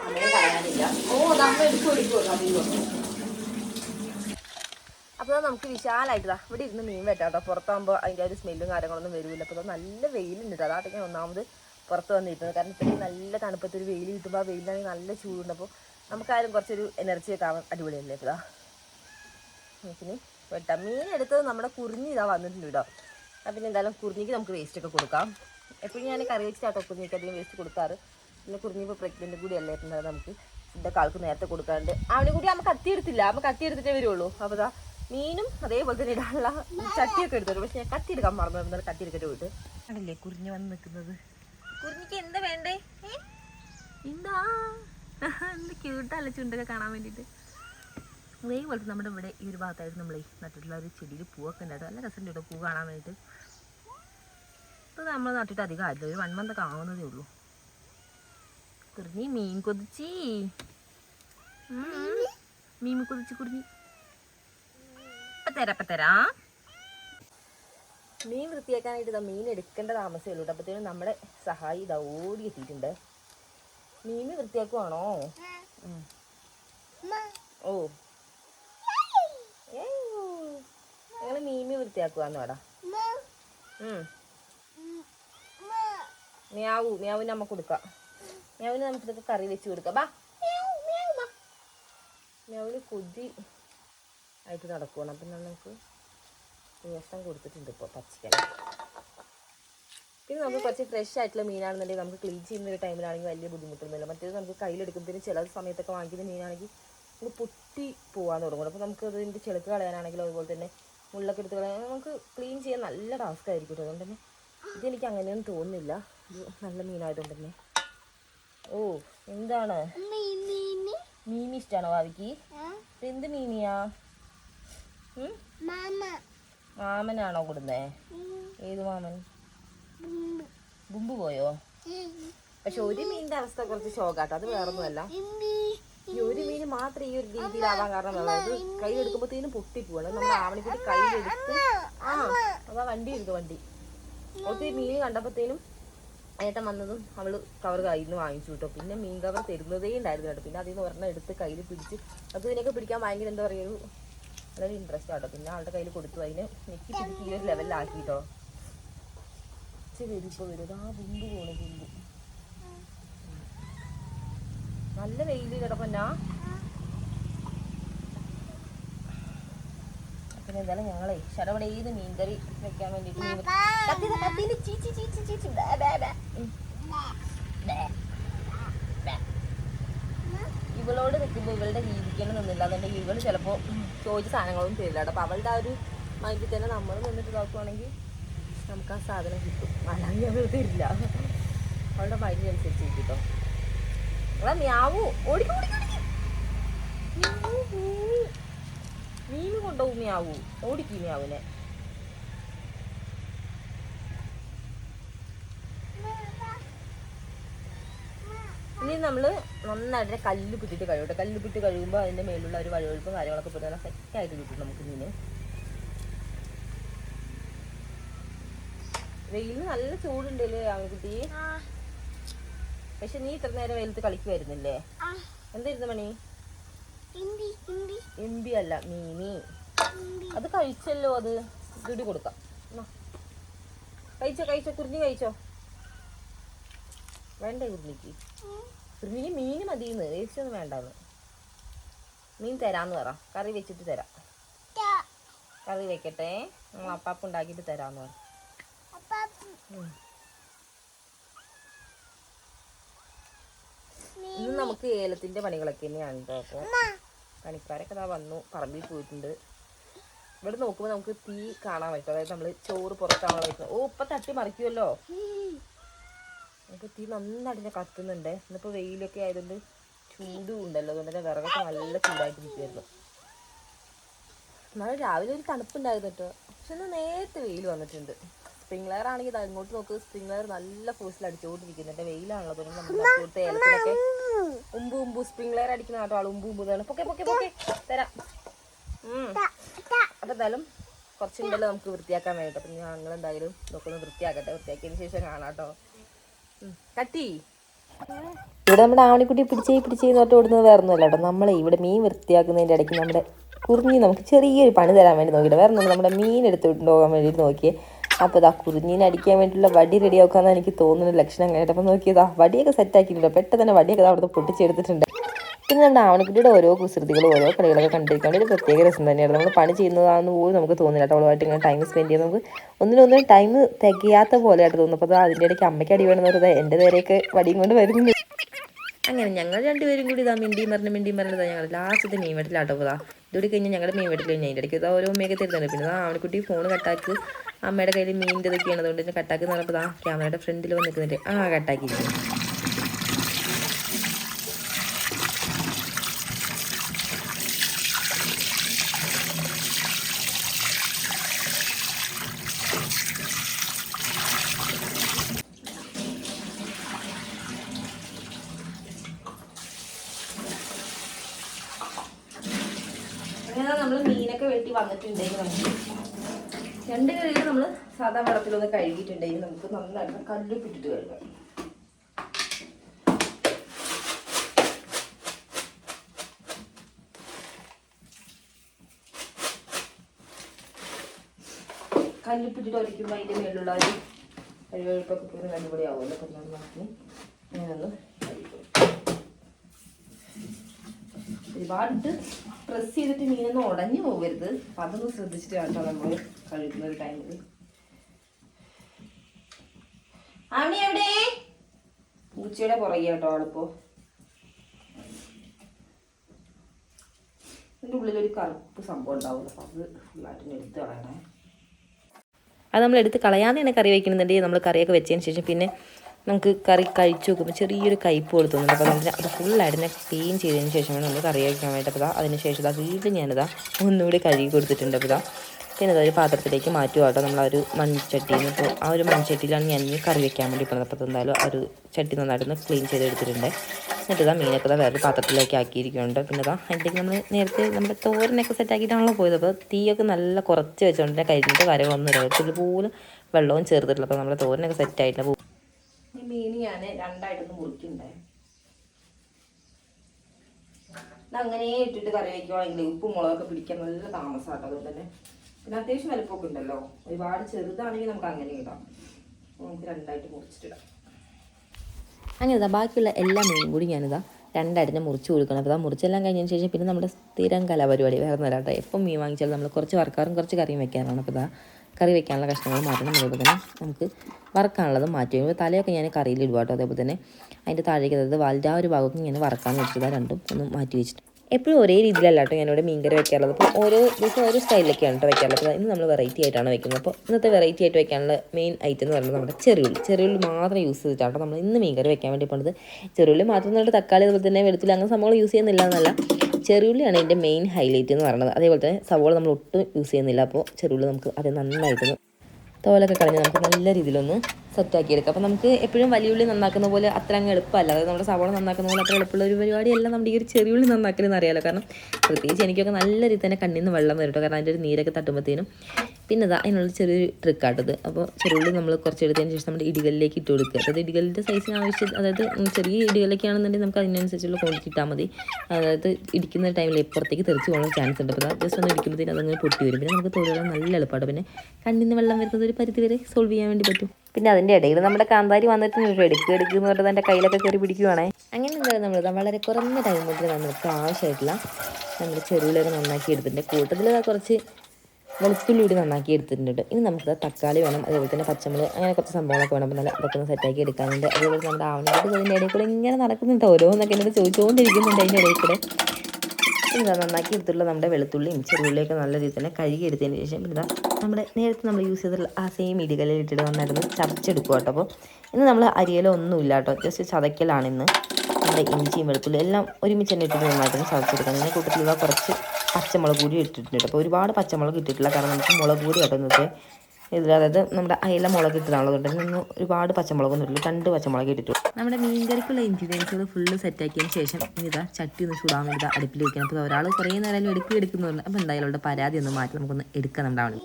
സമയം കളയാനില്ല. ഓ നമ്മൾ എടുക്കും എടുക്കും അപ്പോൾ നമുക്ക് വിശാലമായിട്ട് ദാ ഇവിടെ ഇരുന്ന് മീൻ വെട്ടാം കേട്ടോ. പുറത്താകുമ്പോൾ അതിന്റെ ഒരു സ്മെല്ലും കാര്യങ്ങളൊന്നും വരില്ല അപ്പോൾ നല്ല വെയിലുണ്ട് കേട്ടോ. അതാട്ടെ ഞാൻ ഒന്നാമത് പുറത്ത് വന്നിരിക്കുന്നത്. കാരണം ഇത്രയും നല്ല തണുപ്പത്ത് ഒരു വെയിൽ കിട്ടുമ്പോൾ ആ വെയിലാണെങ്കിൽ നല്ല ചൂടുണ്ട്. അപ്പോൾ നമുക്കാരും കുറച്ചൊരു എനർജി ഒക്കെ ആവാൻ അടിപൊളിയല്ലേ ഇപ്പോൾ ഇതാ നമുക്കിനി വെട്ടാം. മീൻ എടുത്തത് നമ്മുടെ കുറിഞ്ഞി ഇതാ വന്നിട്ടുണ്ട് കേട്ടോ. അപ്പം പിന്നെ എന്തായാലും കുറിഞ്ഞിക്ക് നമുക്ക് വേസ്റ്റ് ഒക്കെ കൊടുക്കാം. എപ്പോഴും ഞാൻ കറി വെച്ചിട്ടാട്ടോ കുഞ്ഞിക്ക് അധികം വേസ്റ്റ് കൊടുക്കാറ്. പിന്നെ കുറിഞ്ഞി ഇപ്പോൾ പ്രഗ്നന്റ് കൂടി അല്ലേ പിന്നെ നമുക്ക് ഫുഡൊക്കെ ആൾക്ക് നേരത്തെ കൊടുക്കാറുണ്ട് അവനെ കൂടി നമുക്ക് കത്തി എടുത്തില്ല. നമുക്ക് കത്തി എടുത്തിട്ടേ വരുള്ളൂ. അപ്പോൾ അതാ മീനും അതേപോലെ തന്നെ ഇടാനുള്ള ചട്ടിയൊക്കെ എടുത്തു പക്ഷെ ഞാൻ കത്തി എടുക്കാൻ മറന്നു. എന്നാൽ കത്തി എടുക്കട്ടെ പോയിട്ട്. ആണല്ലേ കുറിഞ്ഞ് വന്ന് നിൽക്കുന്നത്? കുറിഞ്ഞിക്ക് എന്താ വേണ്ടേ? എന്താ? എന്ത് ക്യൂട്ടല്ല ചുണ്ടൊക്കെ കാണാൻ വേണ്ടിയിട്ട്. അതേപോലെ നമ്മുടെ ഇവിടെ ഈ ഒരു ഭാഗത്തായിട്ട് നമ്മളെ നട്ടിട്ടുള്ള ഒരു ചെടിയിൽ പൂവൊക്കെ ഉണ്ടായിട്ട് നല്ല രസമുണ്ട് കേട്ടോ പൂ കാണാൻ വേണ്ടിയിട്ട്. ഇപ്പോൾ നമ്മൾ നട്ടിട്ട് അധികം ആയില്ല ഒരു വൺ മന്ത് ഒക്കെ ആവുന്നതേ ഉള്ളൂ. കുറിഞ്ഞി മീൻ കൊതിച്ചി. മീൻ കൊതിച്ച് കുറിഞ്ഞി തരാം മീൻ വൃത്തിയാക്കാനായിട്ട് ഇതാ മീൻ എടുക്കേണ്ട താമസമേ ഉള്ളൂ. അപ്പോഴത്തേനും നമ്മുടെ സഹായി ഇതാ ഓടി എത്തിയിട്ടുണ്ട്. മീൻ വൃത്തിയാക്കുവാണോ. ഓ. ഞങ്ങൾ മീമി വൃത്തിയാക്കുവാന്ന് വേടാ മ്യാവു മ്യാവിന് നമുക്ക് കൊടുക്കാം. മ്യാവിന് നമുക്ക് ഇതൊക്കെ കറി വെച്ച് കൊടുക്കാം. ബാ. മ്യാവിന് കൊതി ആയിട്ട് നടക്കുവാണ്. അപ്പം നമുക്ക് ദിവസം കൊടുത്തിട്ടുണ്ട് ഇപ്പോൾ പച്ചക്കറി. പിന്നെ നമുക്ക് കുറച്ച് ഫ്രഷ് ആയിട്ടുള്ള മീനാണെന്നുണ്ടെങ്കിൽ നമുക്ക് ക്ലീൻ ചെയ്യുന്ന ഒരു ടൈമിലാണെങ്കിൽ വലിയ ബുദ്ധിമുട്ടൊന്നുമില്ല മറ്റേത് നമുക്ക് കയ്യിലെടുക്കുമ്പോഴത്തേന് ചില സമയത്തൊക്കെ വാങ്ങിക്കുന്ന മീനാണെങ്കിൽ നമുക്ക് പൊട്ടി പോകാൻ തുടങ്ങും. അപ്പോൾ നമുക്ക് അതിന്റെ ചെളുക്ക് കളയാനാണെങ്കിലും അതുപോലെ തന്നെ മുള്ളൊക്കെ എടുത്ത് കളയാൻ നമുക്ക് ക്ലീൻ ചെയ്യാൻ നല്ല ടാസ്ക് ആയിരിക്കും. അതുകൊണ്ട് തന്നെ ഇതെനിക്ക് അങ്ങനെയൊന്നും തോന്നുന്നില്ല. നല്ല മീനായതുകൊണ്ട് തന്നെ ഓ എന്താണ്? മീമി ഇഷ്ടമാണോ ഭാവിക്ക് എന്ത് മീമിയാ ഉം? മാമനാണോ കൊടുന്നേ? ഏത് മാമൻ? ബുമ്പ് പോയോ? പക്ഷെ ഒരു മീനിന്റെ അവസ്ഥ കുറച്ച് ഷോക്കാട്ടോ അത് വേറൊന്നുമല്ല. ഒരു മീൻ മാത്രം ഈ ഒരു രീതിയിലാവാൻ കാരണം അതായത് കയ്യിലെടുക്കുമ്പോഴത്തേനും പൊട്ടിപ്പോവാണ് നമ്മുടെ ആവണിക്കുട്ടി കയ്യിലെടുത്ത് ആ അതാ വണ്ടി എടുത്തു വണ്ടി. ഒത്തിരി മീൻ കണ്ടപ്പോഴത്തേനും ഏട്ടൻ വന്നതും അവൾ കവർ കയ്യിൽ നിന്ന് വാങ്ങിച്ചു കിട്ടും പിന്നെ മീൻ കവർ തരുന്നതേ ഉണ്ടായിരുന്നു കേട്ടോ പിന്നെ അതിൽ നിന്ന് ഒരെണ്ണം എടുത്ത് കയ്യിൽ പിടിച്ച് അത് ഇതിനൊക്കെ പിടിക്കാൻ ഭയങ്കര എന്താ പറയുക ഒരു വളരെ ഇൻട്രസ്റ്റ് ആട്ടോ പിന്നെ ആളുടെ കയ്യിൽ കൊടുത്തു. അതിന് നെക്കി പിടിച്ച് ഈ ഒരു ലെവലിലാക്കി കേട്ടോ വരും ഇപ്പോൾ വരും. ആ ബുമ്പ് പോണ ബുമ്പ് നല്ല വെയിൽ കിടപ്പന്നാ പിന്നെ എന്തായാലും ഞങ്ങളെ ശരവണയിൽ മീൻകറി വെക്കാൻ വേണ്ടിട്ട്. ഇവളോട് നിൽക്കുമ്പോൾ ഇവളുടെ രീതിക്കൊന്നും നിന്നില്ല. അതുകൊണ്ട് ഇവൾ ചിലപ്പോൾ ചോദിച്ച സാധനങ്ങളൊന്നും തരില്ല കേട്ടോ. അപ്പോൾ അവളുടെ ആ ഒരു മൈൻഡിൽ തന്നെ നമ്മൾ നിന്നിട്ട് നോക്കുവാണെങ്കിൽ നമുക്ക് ആ സാധനം കിട്ടും. അല്ലെങ്കിൽ അവൾ തരില്ല. അവളുടെ മൈൻഡ് അനുസരിച്ച് കിട്ടും അവളെ മ്യാവൂ മ്യാവു. ഓടിക്കും ഓടിക്കും മീൻ കൊണ്ടുപോകും മ്യാവു. ഓടിക്കും മ്യാവിനെ ഇനി നമ്മൾ നന്നായിട്ട് കല്ല് പിട്ടിട്ട് കഴിവട്ടെ കല്ല് പിട്ട് കഴിയുമ്പോൾ അതിന്റെ മേലുള്ള ഒരു വഴുവഴുപ്പും കാര്യങ്ങളൊക്കെ പോയി നല്ല സെറ്റായിട്ട് കിട്ടും നമുക്ക് മീന്. വെയിലിന് നല്ല ചൂടുണ്ടല്ലേ ആൺകുട്ടി? പക്ഷെ നീ ഇത്ര നേരം വെയിലത്ത് കളിക്കുമായിരുന്നില്ലേ എന്തായിരുന്നു മണി? എംബി അല്ല മീനി അത് കഴിച്ചല്ലോ അത്. ഇടി കൊടുക്കാം. കഴിച്ചോ കഴിച്ചോ കുറിഞ്ഞി കഴിച്ചോ. വേണ്ട കുറിഞ്ഞിക്ക് കുറിഞ്ഞിക്ക് മീൻ മതി വേസ്റ്റ് ഒന്നും വേണ്ടെന്ന്. മീൻ തരാന്ന് പറ. കറി വെച്ചിട്ട് തരാം. കറി വെക്കട്ടെ. നമ്മൾ അപ്പാപ്പ് ഉണ്ടാക്കിയിട്ട് തരാന്ന് പറ. ഇന്ന് നമുക്ക് ഏലത്തിന്റെ പണികളൊക്കെ തന്നെയാണ് കേട്ടോ പണിക്കാരൊക്കെ ഇതാ വന്നു പറമ്പിൽ പോയിട്ടുണ്ട്. ഇവിടെ നോക്കുമ്പോൾ നമുക്ക് തീ കാണാൻ പറ്റും. അതായത് നമ്മൾ ചോറ് പുറത്താണോ വെക്കുന്നത് ഓ ഇപ്പം തട്ടി മറിക്കുമല്ലോ നമുക്ക് തീ ഇങ്ങനെ കത്തുന്നുണ്ട്. ഇന്നിപ്പോൾ വെയിലൊക്കെ ആയതുകൊണ്ട് ചൂടും ഉണ്ടല്ലോ. അതുകൊണ്ട് തന്നെ വിറകൊക്കെ നല്ല ചൂടായിട്ട് നിൽക്കുമായിരുന്നു എന്നാലും രാവിലെ ഒരു തണുപ്പുണ്ടായിരുന്നു കേട്ടോ. പക്ഷെ ഇന്ന് നേരത്തെ വെയിൽ വന്നിട്ടുണ്ട്. സ്പ്രിംഗ്ലർ ആണെങ്കിൽ ഇങ്ങോട്ട് നോക്ക്. സ്പ്രിംഗ്ലർ നല്ല ഫോഴ്സിൽ അടിച്ചുകൊണ്ടിരിക്കുന്നുണ്ട്. വെയിലാണല്ലോ. അതുകൊണ്ട് അപ്പുറത്തെ ഏലത്തിലൊക്കെ ഉമ്പു ഉമ്പു സ്പ്രിംഗ്ലർ അടിക്കുന്ന കേട്ടോ ആൾ ഉമ്പു ഉമ്പു ഇതാണ്. പൊക്കെ പൊക്കെ പൊക്കെ. തരാം. അപ്പൊ എന്തായാലും കുറച്ചുണ്ടല്ലോ നമുക്ക് വൃത്തിയാക്കാൻ വേണ്ടി അപ്പൊ ഞങ്ങൾ എന്തായാലും നോക്കൊന്ന് വൃത്തിയാക്കട്ടെ. വൃത്തിയാക്കിയതിന് ശേഷം കാണാം കേട്ടോ. കട്ടി. ഇവിടെ നമ്മുടെ ആവണിക്കുട്ടി പിടിച്ചേ പിടിച്ചേ നോട്ട് ഓടുന്നത് വേറെ ഒന്നുമല്ല കേട്ടോ. നമ്മളെ ഇവിടെ മീൻ വൃത്തിയാക്കുന്നതിന്റെ ഇടയ്ക്ക് നമ്മുടെ കുറിഞ്ഞി നമുക്ക് ചെറിയൊരു പണി തരാൻ വേണ്ടി നോക്കിയിട്ട്. വേറെ നമ്മൾ നമ്മുടെ മീൻ എടുത്ത് പോകാൻ വേണ്ടിയിട്ട് നോക്കിയേ. അപ്പോൾ ഇതാ കുറിഞ്ഞീനെ അടിക്കാൻ വേണ്ടിയിട്ടുള്ള വടി റെഡിയാക്കാന്ന് എനിക്ക് തോന്നുന്ന ലക്ഷണം കേട്ടപ്പോൾ നോക്കിയതാ വടിയൊക്കെ സെറ്റ് ആക്കിയിട്ടുണ്ട്. പെട്ടെന്ന് തന്നെ വടിയൊക്കെ അവിടെ പൊട്ടിച്ചെടുത്തിട്ടുണ്ട്. പിന്നെ നമ്മുടെ ആവണക്കുട്ടിയുടെ ഓരോ കുസൃതികളും ഓരോ കളികളൊക്കെ കണ്ടിരിക്കാൻ ഒരു പ്രത്യേക രസം തന്നെയാണ്. നമ്മൾ പണി ചെയ്യുന്നതാണെന്ന് പോലും നമുക്ക് തോന്നില്ല. അവളുമായിട്ട് ഇങ്ങനെ ടൈം സ്പെൻഡ് ചെയ്യാൻ നമുക്ക് ഒന്നിനൊന്നും ടൈം തികയാത്ത പോലെയായിട്ട് തോന്നുന്നു അപ്പോൾ അതിന്റെ ഇടയ്ക്ക് അമ്മയ്ക്ക് അടി വേണമെന്ന് പറയുന്നത് എന്റെ നേരെയൊക്കെ വടിയും കൊണ്ട് വരുന്നു അങ്ങനെ ഞങ്ങൾ രണ്ടുപേരും കൂടി ഇതാ മിണ്ടി മറിഞ്ഞ് മിണ്ടി പറഞ്ഞതാ ഞങ്ങൾ ലാസ്റ്റത്തെ മീൻ വെട്ടിലാട്ടോ പോതാ ഇതോടെ കഴിഞ്ഞ് ഞങ്ങളുടെ മീൻ വെട്ടിൽ കഴിഞ്ഞ് അതിന്റെ ഇടയ്ക്ക് ഓരോ മേഘ തരുന്നുണ്ട്. പിന്നെ ആ ആവണിക്കുട്ടി ഫോൺ കട്ടാക്ക് അമ്മയുടെ കയ്യിൽ മീന്റെ ഇതൊക്കെയാണ് അതുകൊണ്ട് തന്നെ കട്ടാക്ക് ആ ക്യാമറയുടെ ഫ്രണ്ടിൽ വന്നിട്ട് ആ കട്ടാക്കി അങ്ങനെ നമ്മൾ മീനൊക്കെ വെട്ടി വന്നിട്ടുണ്ടെങ്കിൽ നമുക്ക് രണ്ട് കറികൾ നമ്മൾ സാധാ വെള്ളത്തിലൊന്ന് കഴുകിയിട്ടുണ്ടെങ്കിൽ നമുക്ക് നന്നായിട്ട് കല്ലുപ്പിട്ടിട്ട് കഴുകാം. കല്ലുപ്പിട്ടിട്ട് ഒരിക്കുമ്പോൾ അതിന്റെ മേലുള്ള ഒരു കഴിവഴുപ്പൊക്കെ പോയി അടിപൊളി ആവുമല്ലോ അപ്പം ഞാൻ നോക്കി ഞാനൊന്ന് കഴുകി ഒരുപാട് പ്രസ് ചെയ്തിട്ട് മീനൊന്നും ഉടഞ്ഞു പോകരുത് അപ്പം അതൊന്ന് ശ്രദ്ധിച്ചിട്ട് കേട്ടോ നമ്മൾ കഴിക്കുന്ന ഒരു ടൈമിൽ അവിടെ എവിടെ? പൂച്ചയുടെ പുറകെ കേട്ടോ ആളിപ്പോ. ഇതിന്റെ ഉള്ളിലൊരു കറുപ്പ് സംഭവം ഉണ്ടാവും അപ്പം അത് ഫുള്ളായിട്ട് എടുത്ത് കളയണേ. അത് നമ്മൾ എടുത്ത് കളയാതെ തന്നെ കറി വയ്ക്കുന്നുണ്ടെങ്കിൽ നമ്മൾ കറിയൊക്കെ വെച്ചതിന് ശേഷം പിന്നെ നമുക്ക് കറി കഴിച്ചു നോക്കുമ്പോൾ ചെറിയൊരു കയ്പ് കൊടുത്തുന്നുണ്ട് അപ്പോൾ നമ്മൾ അത് ഫുള്ളായിട്ട് ഞാൻ ക്ലീൻ ചെയ്തതിന് ശേഷമാണ് നമ്മൾ കറി കഴിക്കാൻ വേണ്ടി അപ്പോൾ അതിന് ശേഷം ഇതാ വീണ്ടും ഞാനിതാ ഒന്നുകൂടി കഴുകി കൊടുത്തിട്ടുണ്ട്. അപ്പോൾ പിന്നെ അതൊരു പാത്രത്തിലേക്ക് മാറ്റുക കേട്ടോ. നമ്മൾ ആ ഒരു മൺചട്ടിയിൽ ഇപ്പോൾ ആ ഒരു മൺചട്ടിയിലാണ് ഞാൻ ഇനി കറി വെക്കാൻ വേണ്ടി പോകുന്നത് അപ്പോൾ എന്തായാലും ആ ഒരു ചട്ടി നന്നായിട്ടൊന്ന് ക്ലീൻ ചെയ്തെടുത്തിട്ടുണ്ട്. എന്നിട്ട് ഇതാ മീനൊക്കെ ഇതാ വേറെ പാത്രത്തിലേക്ക് ആക്കിയിരിക്കുന്നുണ്ട്. പിന്നെ ഇതാ അതിലേക്ക് നമ്മൾ നേരത്തെ നമ്മുടെ തോരനൊക്കെ സെറ്റ് ആക്കിയിട്ടാണല്ലോ പോയത്. അപ്പോൾ തീയൊക്കെ നല്ല കുറച്ച് വെച്ചുകൊണ്ട് കഴിഞ്ഞിട്ട് വരവൊന്നും ഇല്ല. പോലും വെള്ളവും ചേർത്തിട്ടില്ല. അപ്പോൾ നമ്മുടെ തോരനൊക്കെ സെറ്റ് ആയിട്ട് പോകും ഈ മീൻ ഞാൻ രണ്ടായിട്ടൊന്ന് മുറിക്കണ്ടേ അങ്ങനെ ഇട്ടിട്ട് കറി വയ്ക്കുവാണെങ്കിൽ ഉപ്പും മുളകൊക്കെ പിടിക്കാൻ നല്ല താമസമാട്ടോ അതുകൊണ്ട് തന്നെ. പിന്നെ അത്യാവശ്യം വലുപ്പമൊക്കെ ഉണ്ടല്ലോ. ഒരുപാട് ചെറുതാണെങ്കിൽ നമുക്ക് അങ്ങനെ ഇടാം. നമുക്ക് രണ്ടായിട്ട് മുറിച്ചിട്ടിടാം. അങ്ങനെ ഇതാ ബാക്കിയുള്ള എല്ലാ മീനും കൂടി ഞാനിതാ രണ്ടായിട്ട് മുറിച്ച് കൊടുക്കണം. അപ്പോൾ ഇതാ മുറിച്ചെല്ലാം കഴിഞ്ഞതിന് ശേഷം പിന്നെ നമ്മുടെ സ്ഥിരം കലാപരിപാടി. വേറെ ഒന്നും കേട്ടോ. എപ്പം മീൻ വാങ്ങിച്ചാലും നമ്മൾ കുറച്ച് വർക്കാറും കുറച്ച് കറിയും വെക്കാനാണ് അപ്പോൾ ഇതാ കറി വെക്കാനുള്ള കഷ്ണങ്ങൾ മാറ്റണം. അതേപോലെ തന്നെ നമുക്ക് വറക്കാനുള്ളത് മാറ്റി. തലയൊക്കെ ഞാൻ കറിയിൽ ഇടുക കേട്ടോ. അതേപോലെ തന്നെ അതിന്റെ താഴേക്ക് അതായത് ആ ഒരു ഭാഗമൊക്കെ ഞാൻ വറക്കാൻ വെച്ചിട്ട് രണ്ടും ഒന്ന് മാറ്റി വെച്ചിട്ട്. എപ്പോഴും ഒരേ രീതിയിലല്ല കേട്ടോ ഞാനിവിടെ മീൻകറി വെക്കാറുള്ളത്. അപ്പോൾ ഓരോ ദിവസം ഓരോ സ്റ്റൈലിലൊക്കെയാണ് കേട്ടോ വെക്കാറുള്ളത്. അപ്പോൾ ഇന്ന് നമ്മൾ വെറൈറ്റി ആയിട്ടാണ് വെക്കുന്നത്. അപ്പോൾ ഇന്നത്തെ വെറൈറ്റി ആയിട്ട് വെക്കാനുള്ള മെയിൻ ഐറ്റം എന്ന് പറയുന്നത് നമ്മുടെ ചെറുള്ളി ചെറുള്ളി മാത്രം യൂസ് ചെയ്തിട്ടാണ് നമ്മൾ ഇന്ന് മീൻകറി വെക്കാൻ വേണ്ടി പോണത്. ചെറുള്ളി മാത്രം എന്നിട്ട് തക്കാളി അതുപോലെ തന്നെ വെളുത്തുള്ളി അങ്ങനെ സംഭവങ്ങൾ യൂസ് ചെയ്യുന്നില്ല എന്നല്ല. ചെറുള്ളിയാണ് ഇതിന്റെ മെയിൻ ഹൈലൈറ്റ് എന്ന് പറയുന്നത്. അതേപോലെ തന്നെ സവോള നമ്മൾ ഒട്ടും യൂസ് ചെയ്യുന്നില്ല. അപ്പോൾ ചെറുള്ളി നമുക്ക് അത് നന്നായിട്ടൊന്ന് തോലൊക്കെ കളഞ്ഞ് നമുക്ക് നല്ല രീതിയിലൊന്ന് സെറ്റാക്കി എടുക്കാം. അപ്പോൾ നമുക്ക് എപ്പോഴും വലിയ ഉള്ളി നന്നാക്കുന്ന പോലെ അത്ര അങ്ങ് എളുപ്പമല്ല. അതായത് നമ്മുടെ സവോള നന്നാക്കുന്ന പോലെ അത്ര എളുപ്പമുള്ള ഒരു പരിപാടിയല്ല നമ്മുടെ ഈ ഒരു ചെറിയ ഉള്ളി നന്നാക്കലെന്ന് അറിയാലോ. കാരണം പ്രത്യേകിച്ച് എനിക്കൊക്കെ നല്ല രീതിയിൽ തന്നെ കണ്ണിൽ നിന്ന് വെള്ളം വരും കാരണം അതിന്റെ ഒരു നീരൊക്കെ തട്ടുമ്പോഴത്തേനും പിന്നെ ഇതാ അതിനുള്ള ചെറിയൊരു ട്രിക്കാട്ടത് അപ്പോൾ ചെറുള്ളി നമ്മൾ കുറച്ച് എടുത്തതിന് ശേഷം നമ്മുടെ ഇടികളിലേക്ക് ഇട്ട് കൊടുക്കുക. അതായത് ഇടികളിന്റെ സൈസിന് ആവശ്യം അതായത് ചെറിയ ഇടികളിലേക്കാണെന്നുണ്ടെങ്കിൽ നമുക്ക് അതിനനുസരിച്ചുള്ള ക്വാണ്ടിറ്റി ഇട്ടാൽ മതി. അതായത് ഇടിക്കുന്ന ടൈമിൽ ഇപ്പുറത്തേക്ക് തെറിച്ച് പോകാൻ ചാൻസ് ഉണ്ട്. അപ്പോൾ ജസ്റ്റ് ഒന്ന് ഇടിക്കുമ്പോൾ അതങ്ങനെ പൊട്ടി വരും. പിന്നെ നമുക്ക് തൊഴിലുള്ള നല്ല എളുപ്പമാണ് പിന്നെ കണ്ണിന് വെള്ളം വരുന്നത് ഒരു പരിധി വരെ സോൾവ് ചെയ്യാൻ വേണ്ടി പറ്റും. പിന്നെ അതിന്റെ ഇടയിൽ നമ്മുടെ കാന്താരി വന്നിട്ട് എടുക്കുക എടുക്കുക എന്ന് പറഞ്ഞാൽ എന്റെ കയ്യിലൊക്കെ കയറി പിടിക്കുവാണേ. അങ്ങനെ എന്തായാലും നമ്മൾ വളരെ കുറഞ്ഞ ടൈം കൊണ്ട് നമുക്ക് ആവശ്യമായിട്ടുള്ള നമ്മുടെ ചെറുവിലൊക്കെ നന്നാക്കി എടുത്തിട്ടുണ്ട്. കൂട്ടത്തിൽ കുറച്ച് വെളുത്തുള്ളി കൂടി നന്നാക്കി എടുത്തിട്ടുണ്ട്. ഇനി നമുക്ക് തക്കാളി വേണം അതേപോലെ തന്നെ പച്ചമുളക് അങ്ങനെ കുറച്ച് സംഭവങ്ങളൊക്കെ വേണം. അപ്പോൾ നല്ല ഇതൊക്കെ ഒന്ന് സെറ്റാക്കി എടുക്കാനുണ്ട്. അതേപോലെ നമ്മുടെ ആവണോട് അതിന്റെ ഇടയിൽ കൂടെ ഇങ്ങനെ നടക്കുന്നുണ്ട് ഓരോന്നൊക്കെ എന്നോട് ചോദിച്ചുകൊണ്ടിരിക്കുന്നുണ്ട് അതിന്റെ ഇടയിൽ കൂടെ. ഇതാ നന്നാക്കി എടുത്തിട്ടുള്ള നമ്മുടെ വെളുത്തുള്ളിയും ചെറുള്ളിയൊക്കെ നല്ല രീതിയിൽ തന്നെ കഴുകി എടുത്തതിന് ശേഷം ഇതാ നമ്മുടെ നേരത്തെ നമ്മൾ യൂസ് ചെയ്തിട്ടുള്ള ആ സെയിം ഇടികളിൽ ഇട്ടിട്ട് വന്നായിരുന്നു ചതച്ചെടുക്കുക കേട്ടോ. അപ്പോൾ ഇന്ന് നമ്മൾ അരിയലൊന്നും ഒന്നുമില്ല കേട്ടോ. ജസ്റ്റ് ചതയ്ക്കലാണ് ഇന്ന്. നമ്മുടെ ഇഞ്ചിയും വെളുത്തുള്ളി എല്ലാം ഒരുമിച്ച് തന്നെ ഇട്ടിട്ട് നന്നായിട്ട് ചതച്ചെടുക്കാം ഇതിനെ കൂട്ടത്തിൽ കുറച്ച് പച്ചമുളക് കൂടി ഇട്ടിട്ടുണ്ട് അപ്പോൾ ഒരുപാട് പച്ചമുളക് ഇട്ടിട്ടില്ല. കാരണം നമുക്ക് മുളക് കൂടി ഇടുന്നത് ഇതിൽ അതായത് നമ്മുടെ അയില മുളക് ഇട്ടതാണുള്ളത് കൊണ്ട് നിന്ന് ഒരുപാട് പച്ചമുളകൊന്നും ഇട്ടില്ല രണ്ട് പച്ചമുളക് ഇട്ടിട്ടുള്ളൂ. നമ്മുടെ മീൻകറിക്കുള്ള ഇൻഗ്രീഡിയൻസുകൾ ഫുള്ള് സെറ്റാക്കിയതിന് ശേഷം ഇനി ഇതാ ചട്ടി ഒന്ന് ചൂടാൻ വേണ്ടി ഇതാ അടുപ്പിൽ വെക്കണം. അപ്പോൾ ഒരാൾ കുറേ നേരം എടുക്കി എടുക്കുന്നു പറഞ്ഞു അപ്പോൾ എന്തായാലും അവളുടെ പരാതി ഒന്ന് മാറ്റി നമുക്കൊന്ന് എടുക്കണം ഉണ്ടാവണം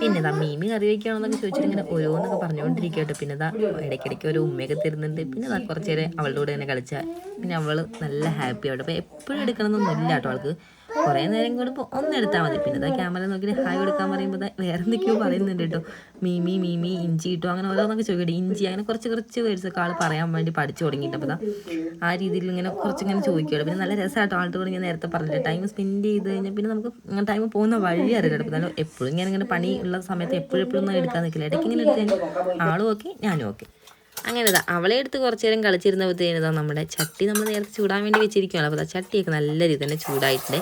പിന്നെ ഇതാ മീമി കറി വെക്കുകയാണെന്നൊക്കെ ചോദിച്ചിട്ട് ഇങ്ങനെ ഓരോന്നൊക്കെ പറഞ്ഞുകൊണ്ടിരിക്കട്ടെ പിന്നെ ദാ ഇടയ്ക്കിടയ്ക്ക് ഒരു ഉമ്മയൊക്കെ തരുന്നുണ്ട്. പിന്നെ ഇതാ കുറച്ച് നേരം അവളുടെ കൂടെ തന്നെ കളിച്ച. പിന്നെ അവൾ നല്ല ഹാപ്പി ആവട്ടെ. അപ്പോൾ എപ്പോഴും എടുക്കണമെന്നൊന്നും ഇല്ല കേട്ടോ അവൾക്ക് കുറേ നേരം കൂടുമ്പോൾ ഒന്ന് എടുത്താൽ മതി. പിന്നെ ഇതാ ക്യാമറ നോക്കിയിട്ട് ഹായ് കൊടുക്കാൻ പറയുമ്പോൾ വേറെ എന്തൊക്കെയോ പറയുന്നുണ്ട് കേട്ടോ. മീമി മീമി ഇഞ്ചി കിട്ടും. അങ്ങനെ ഓരോന്നൊക്കെ ചോദിക്കട്ടെ ഇഞ്ചി അങ്ങനെ കുറച്ച് കുറച്ച് വേർഡ്സൊക്കെ ആൾ പറയാൻ വേണ്ടി പഠിച്ചു തുടങ്ങിയിട്ട് അപ്പോൾ ആ രീതിയിൽ ഇങ്ങനെ കുറച്ച് ഇങ്ങനെ ചോദിക്കുകയുള്ളൂ പിന്നെ നല്ല രസമായിട്ടോ ആളുടെ കൂടെ നേരത്തെ പറഞ്ഞിട്ട്. ടൈം സ്പെൻഡ് ചെയ്ത് കഴിഞ്ഞാൽ പിന്നെ നമുക്ക് ടൈം പോകുന്ന വഴി അറിയില്ല അപ്പോൾ എപ്പോഴും ഞാൻ ഇങ്ങനെ പണി ഉള്ള സമയത്ത് എപ്പോഴും എപ്പോഴും ഒന്നും എടുക്കാൻ നിൽക്കില്ല ഇടയ്ക്ക് ഇങ്ങനെ എടുത്ത് ആളും ഓക്കെ ഞാനും ഓക്കെ. അങ്ങനെ ഇതാ അവളെ എടുത്ത് കുറച്ച് നേരം കളിച്ചിരുന്ന ഇതാ നമ്മുടെ ചട്ടി നമ്മൾ നേരത്തെ ചൂടാൻ വേണ്ടി വെച്ചിരിക്കുകയാണ് അപ്പോൾ ചട്ടിയൊക്കെ നല്ല രീതി തന്നെ ചൂടായിട്ടുണ്ട്.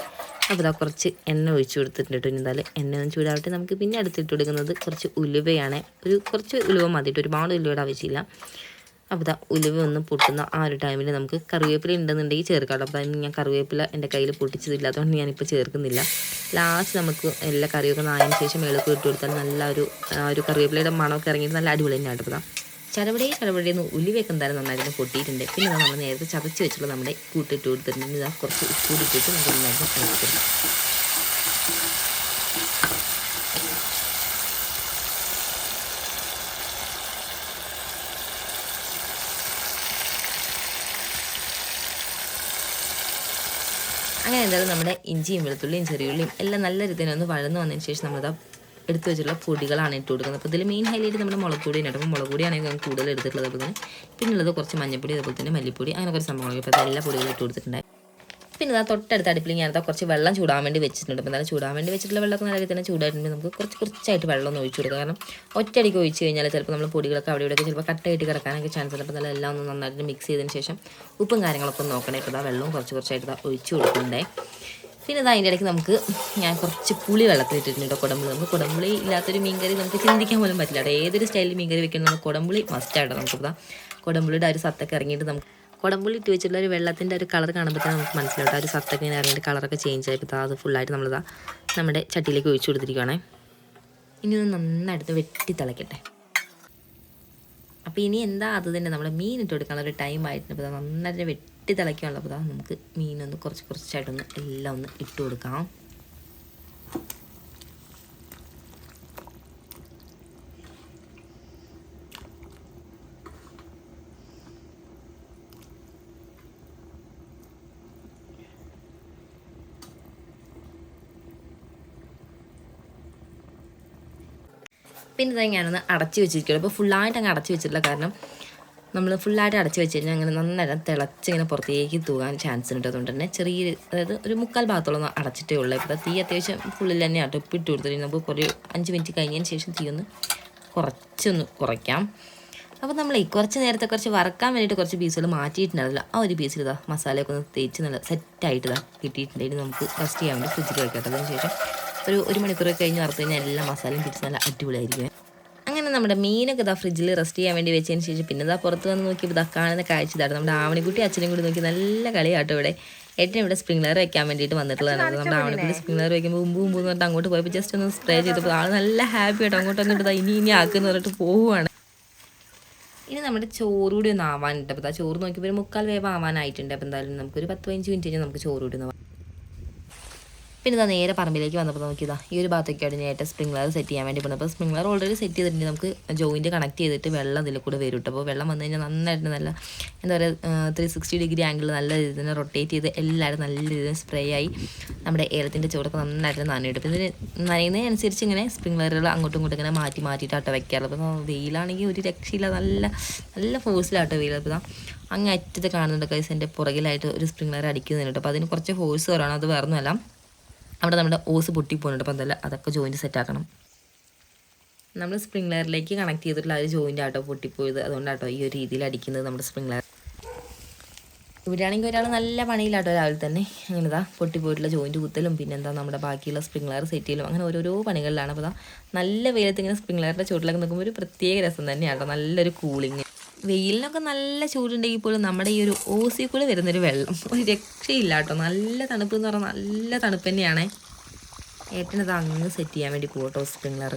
അപ്പോൾ ഇതാ കുറച്ച് എണ്ണ ഒഴിച്ച് കൊടുത്തിട്ടുണ്ട് എന്തായാലും എണ്ണ ഒന്ന് ചൂടാവട്ടെ. നമുക്ക് പിന്നെ അടുത്തിട്ട് കൊടുക്കുന്നത് കുറച്ച് ഉലുവയാണ്. ഒരു കുറച്ച് ഉലുവ മതിയിട്ട് ഒരുപാട് ഉലുവയുടെ ആവശ്യമില്ല. അപ്പോൾ ഇതാ ഉലുവ ഒന്ന് പൊട്ടുന്ന ആ ഒരു ടൈമിൽ നമുക്ക് കറിവേപ്പില ഉണ്ടെന്നുണ്ടെങ്കിൽ ചേർക്കാം അപ്പോൾ ഞാൻ കറിവേപ്പില എന്റെ കയ്യിൽ പൊട്ടിച്ചതില്ലാത്തതുകൊണ്ട് ഞാനിപ്പോൾ ചേർക്കുന്നില്ല. ലാസ്റ്റ് നമുക്ക് എല്ലാ കറിയൊക്കെ നായതിന് ശേഷം എളുപ്പം ഇട്ട് കൊടുത്താൽ നല്ല ഒരു ഒരു കറിവേപ്പിലയുടെ മണമൊക്കെ ഇറങ്ങിയിട്ട് നല്ല അടിപൊളി തന്നെയാണ് കേട്ടോ. ചടപടേ ചടപടേ എന്ന് ഉലിവൊക്കെ എന്തായാലും നന്നായിരുന്നു പൊട്ടിയിട്ടുണ്ട്. പിന്നെ നമ്മൾ നേരത്തെ ചതച്ച് വെച്ചുള്ള നമ്മുടെ കൂട്ടിട്ട് കൊടുത്തിട്ടുണ്ട്. ഇതാ കുറച്ച് ഇട്ടിട്ട് നമുക്ക് നന്നായിട്ട് ഇളക്കി കൊടുക്കാം അങ്ങനെ എന്തായാലും നമ്മുടെ ഇഞ്ചിയും വെളുത്തുള്ളിയും ചെറിയുള്ളിയും എല്ലാം നല്ല രീതിയിൽ ഒന്ന് വഴന്നു വന്നതിന് ശേഷം നമ്മളിതാ എടുത്തു വെച്ചിട്ടുള്ള പൊടികളാണ് ഇട്ട് കൊടുക്കുന്നത്. അപ്പോൾ ഇതിൽ മെയിൻ ഹൈലൈറ്റ് നമ്മുടെ മുളക് പൊടിയാണ് അപ്പോൾ മുളക് പൊടിയാണെങ്കിൽ ഞാൻ കൂടുതൽ എടുത്തിട്ടുള്ളത്. അതുപോലെ തന്നെ പിന്നുള്ളത് കുറച്ച് മഞ്ഞപ്പൊടി അതുപോലെ തന്നെ മല്ലിപ്പൊടി അങ്ങനെ കുറച്ച് സംഭവങ്ങളൊക്കെ അപ്പോൾ എല്ലാ പൊടികളും ഇട്ട് കൊടുത്തിട്ടുണ്ടായി പിന്നെ ഇതാ തൊട്ടടുത്ത അടുപ്പിൽ ഞാൻ അതാ കുറച്ച് വെള്ളം ചൂടാൻ വേണ്ടി വെച്ചിട്ടുണ്ട്. അപ്പോൾ എന്തായാലും ചൂടാൻ വേണ്ടി വെച്ചിട്ടുള്ള വെള്ളമൊക്കെ നല്ല തന്നെ ചൂടായിട്ടുണ്ട്. നമുക്ക് കുറച്ച് കുറച്ചായിട്ട് വെള്ളം ഒന്ന് ഒഴിച്ചു കൊടുക്കാം. കാരണം ഒറ്റയടിക്ക് ഒഴിച്ച് കഴിഞ്ഞാൽ ചിലപ്പോൾ നമ്മൾ പൊടികളൊക്കെ അവിടെ ഇവിടെയൊക്കെ ചിലപ്പോൾ കട്ടയായിട്ട് കിടക്കാനൊക്കെ ചാൻസ് ഉണ്ട്. അപ്പോൾ എല്ലാം ഒന്ന് നന്നായിട്ട് മിക്സ് ചെയ്തതിന് ശേഷം ഉപ്പും കാര്യങ്ങളൊക്കെ ഒന്ന് നോക്കണേ. ഇപ്പോൾ ആ വെള്ളവും കുറച്ച് കുറച്ചായിട്ട് ഒഴിച്ചു കൊടുക്കുന്നുണ്ടേ. പിന്നെ ഇതാ അതിന്റെ ഇടയ്ക്ക് നമുക്ക് ഞാൻ കുറച്ച് പുളി വെള്ളത്തിൽ ഇട്ടിട്ടുണ്ട് കുടമ്പുളി നമുക്ക് കുടമ്പുളി ഇല്ലാത്തൊരു മീൻകറി നമുക്ക് ചിന്തിക്കാൻ പോലും പറ്റില്ല കേട്ടോ. ഏതൊരു സ്റ്റൈലിൽ മീൻകറി വെക്കണം നമുക്ക് കുടമ്പുളി മസ്റ്റായിട്ട് നമുക്ക് ഇതാ കുടമ്പുളിയുടെ ആ ഒരു സത്തൊക്കെ ഇറങ്ങിയിട്ട് നമുക്ക് കുടമ്പുളി ഇട്ട് വെച്ചിട്ടുള്ള ഒരു വെള്ളത്തിന്റെ ഒരു കളർ കാണുമ്പോഴത്തേക്കും നമുക്ക് മനസ്സിലാവും ആ ഒരു സത്തൊക്കെ ഇങ്ങനെ ഇറങ്ങിയിട്ട് കളറൊക്കെ ചേഞ്ച് ആയപ്പോൾ അത് ഫുള്ളായിട്ട് നമ്മളിതാ നമ്മുടെ ചട്ടിയിലേക്ക് ഒഴിച്ചു കൊടുത്തിരിക്കുകയാണേ ഇനി ഒന്ന് നന്നായിട്ട് വെട്ടി തിളയ്ക്കട്ടെ അപ്പോൾ ഇനി എന്താ അത് തന്നെ നമ്മുടെ മീൻ ഇട്ട് കൊടുക്കാനുള്ള ഒരു ടൈം ആയിട്ടുണ്ട്. അപ്പോൾ നന്നായിട്ട് വെട്ടി തിളയ്ക്കാനുള്ള അപ്പോൾ നമുക്ക് മീനൊന്ന് കുറച്ച് കുറച്ചായിട്ടൊന്ന് എല്ലാം ഒന്ന് ഇട്ട് കൊടുക്കാം. പിന്നെ ഞാനൊന്ന് അടച്ച് വെച്ചിരിക്കുകയുള്ളൂ അപ്പോൾ ഫുള്ളായിട്ട് അങ്ങ് അടച്ച് വെച്ചിട്ടില്ല കാരണം നമ്മൾ ഫുള്ളായിട്ട് അടച്ച് വെച്ച് കഴിഞ്ഞാൽ അങ്ങനെ നന്നായിട്ട് തിളച്ച് ഇങ്ങനെ പുറത്തേക്ക് തൂകാൻ ചാൻസ് ഉണ്ട്. അതുകൊണ്ട് തന്നെ ചെറിയ അതായത് ഒരു മുക്കാൽ ഭാഗത്തോളം അടച്ചിട്ടേ ഉള്ളൂ. ഇപ്പോൾ തീ അത്യാവശ്യം ഫുള്ളിൽ തന്നെ ആട്ടോ ഇട്ട് കൊടുത്തിട്ട് നമുക്ക് കുറേ അഞ്ച് മിനിറ്റ് കഴിഞ്ഞതിന് ശേഷം തീ ഒന്ന് കുറച്ചൊന്ന് കുറയ്ക്കാം. അപ്പോൾ നമ്മൾ ഈ കുറച്ച് നേരത്തെ കുറച്ച് വറക്കാൻ വേണ്ടിയിട്ട് കുറച്ച് പീസുകൾ മാറ്റിയിട്ടുണ്ടായിരുന്നില്ല. ആ ഒരു പീസിൽ ഇതാ മസാലയൊക്കെ ഒന്ന് തേച്ച് നല്ല സെറ്റായിട്ട് ഇതാ കിട്ടിയിട്ടുണ്ടെങ്കിൽ നമുക്ക് റെസ്റ്റ് ചെയ്യാൻ വേണ്ടി ഫ്രിഡ്ജിൽ വെക്കട്ടെ അതിന് ശേഷം ഒരു ഒരു മണിക്കൂറൊക്കെ കഴിഞ്ഞ് വറുത്ത് കഴിഞ്ഞാൽ എല്ലാ മസാലയും പിടിച്ച് നല്ല അടിപൊളിയായിരിക്കും. നമ്മുടെ മീനൊക്കെ ഇതാ ഫ്രിഡ്ജിൽ റെസ്റ്റ് ചെയ്യാൻ വേണ്ടി വെച്ചതിന് ശേഷം പിന്നെ ഇതാ പുറത്ത് വന്ന് നോക്കിയപ്പോൾ ഇതാ കാണുന്ന കാഴ്ച ഇതാണ് നമ്മുടെ ആവണിക്കുട്ടി അച്ഛനും കൂടി നോക്കി നല്ല കളിയാട്ടോ ഇവിടെ. ഏറ്റവും ഇവിടെ സ്പ്രിംഗ്ലർ വെക്കാൻ വേണ്ടിയിട്ട് വന്നിട്ടുള്ളതാണ്. നമ്മുടെ ആവണിക്കുട്ടി സ്പ്രിംഗ്ലർ വെക്കുമ്പോൾ ഉമ്പ് ഉമ്പ് എന്ന് പറഞ്ഞിട്ട് അങ്ങോട്ട് പോയപ്പോൾ ജസ്റ്റ് ഒന്ന് സ്പ്രേ ചെയ്തപ്പോൾ ആൾ നല്ല ഹാപ്പി ആയിട്ട് അങ്ങോട്ട് വന്നിട്ട് ഇനി ഇനി ആക്കുമെന്ന് പറഞ്ഞിട്ട് പോവുകയാണ് ഇനി നമ്മുടെ ചോറ് കൂടി ഒന്ന് ആവാനുണ്ട്. അപ്പോൾ ആ ചോറ് നോക്കിയപ്പോൾ ഒരു മുക്കാൽ വേവ് ആവാനായിട്ടുണ്ട്. അപ്പോൾ എന്തായാലും നമുക്കൊരു പത്ത് പതിനഞ്ച് മിനിറ്റ് കഴിഞ്ഞാൽ നമുക്ക് ചോറ് കൂടി ഒന്ന് പിന്നെ ഇതാ നേരെ പറമ്പിലേക്ക് വന്നപ്പോൾ നോക്കിയതാ ഈ ഒരു ഭാഗത്തേക്കാണ് നേരിട്ട് സ്പ്രിംഗ്ലർ സെറ്റ് ചെയ്യാൻ വേണ്ടി പോകുന്നത് അപ്പോൾ സ്പ്രിംഗ്ലർ ഓൾറെഡി സെറ്റ് ചെയ്തിട്ടുണ്ട്. നമുക്ക് ജോയിന്റ് കണക്ട് ചെയ്തിട്ട് വെള്ളം ഇതിൽ കൂടെ വരും കേട്ടോ അപ്പോൾ വെള്ളം വന്നു കഴിഞ്ഞാൽ നന്നായിട്ട് നല്ല എന്താ പറയുക ത്രീ സിക്സ്റ്റി ഡിഗ്രി ആംഗിൾ നല്ല രീതിയിൽ തന്നെ റൊട്ടേറ്റ് ചെയ്ത് എല്ലാവരും നല്ല രീതിയിൽ സ്പ്രേ ആയി നമ്മുടെ ഏലത്തിന്റെ ചുവടൊക്കെ നന്നായിട്ട് നനഞ്ഞിട്ട് പിന്നെ ഇതിന് നനയുന്നതിനനുസരിച്ച് ഇങ്ങനെ സ്പ്രിംഗ്ലറുകൾ അങ്ങോട്ടും ഇങ്ങോട്ടും ഇങ്ങനെ മാറ്റി മാറ്റിയിട്ടാട്ടോ വയ്ക്കാറുള്ളത് അപ്പോൾ വെയിലാണെങ്കിൽ ഒരു രക്ഷയില്ല. നല്ല നല്ല ഫോഴ്സിലാട്ടോ വെയിൽ. അപ്പോൾ അങ്ങ് അറ്റത്ത് കാണുന്നുണ്ട് കൈസ് എന്റെ പുറകിലായിട്ട് ഒരു സ്പ്രിംഗ്ലർ അടിക്കുന്നുണ്ട് അപ്പോൾ അതിന് കുറച്ച് ഫോഴ്സ് കുറവാണ്. അത് വേറൊന്നുമല്ല. അവിടെ നമ്മുടെ ഓസ് പൊട്ടിപ്പോകുന്നുണ്ട് അപ്പോൾ എന്തായാലും അതൊക്കെ ജോയിന്റ് സെറ്റാക്കണം നമ്മൾ സ്പ്രിംഗ്ലറിലേക്ക് കണക്ട് ചെയ്തിട്ടുള്ള ആ ഒരു ജോയിന്റ് ആട്ടോ പൊട്ടിപ്പോയത്. അതുകൊണ്ടാട്ടോ ഈ ഒരു രീതിയിൽ അടിക്കുന്നത് നമ്മുടെ സ്പ്രിംഗ്ലർ ഇവിടെയാണെങ്കിൽ ഒരാൾ നല്ല പണിയിലാട്ടോ രാവിലെ തന്നെ. അങ്ങനെ ഇതാ പൊട്ടിപ്പോയിട്ടുള്ള ജോയിന്റ് കുത്തലും പിന്നെന്താ നമ്മുടെ ബാക്കിയുള്ള സ്പ്രിംഗ്ലർ സെറ്റ് ചെയ്യലും. അങ്ങനെ ഓരോരോ പണികളിലാണ്. അപ്പോൾ നല്ല വെയിലത്ത് ഇങ്ങനെ സ്പ്രിംഗ്ലറിന്റെ ചുവട്ടിലൊക്കെ നിൽക്കുമ്പോൾ ഒരു പ്രത്യേക രസം തന്നെയാട്ടോ. നല്ലൊരു കൂളിങ് വെയിലിനൊക്കെ നല്ല ചൂടുണ്ടെങ്കിൽ പോലും നമ്മുടെ ഈ ഒരു ഓസി കൂടെ വരുന്നൊരു വെള്ളം. ഒരു രക്ഷയില്ല കേട്ടോ നല്ല തണുപ്പ് എന്ന് പറഞ്ഞാൽ നല്ല തണുപ്പ് തന്നെയാണ്. ഏട്ടനത് അങ്ങ് സെറ്റ് ചെയ്യാൻ വേണ്ടി പോകട്ടോ സ്പ്രിംഗ്ലർ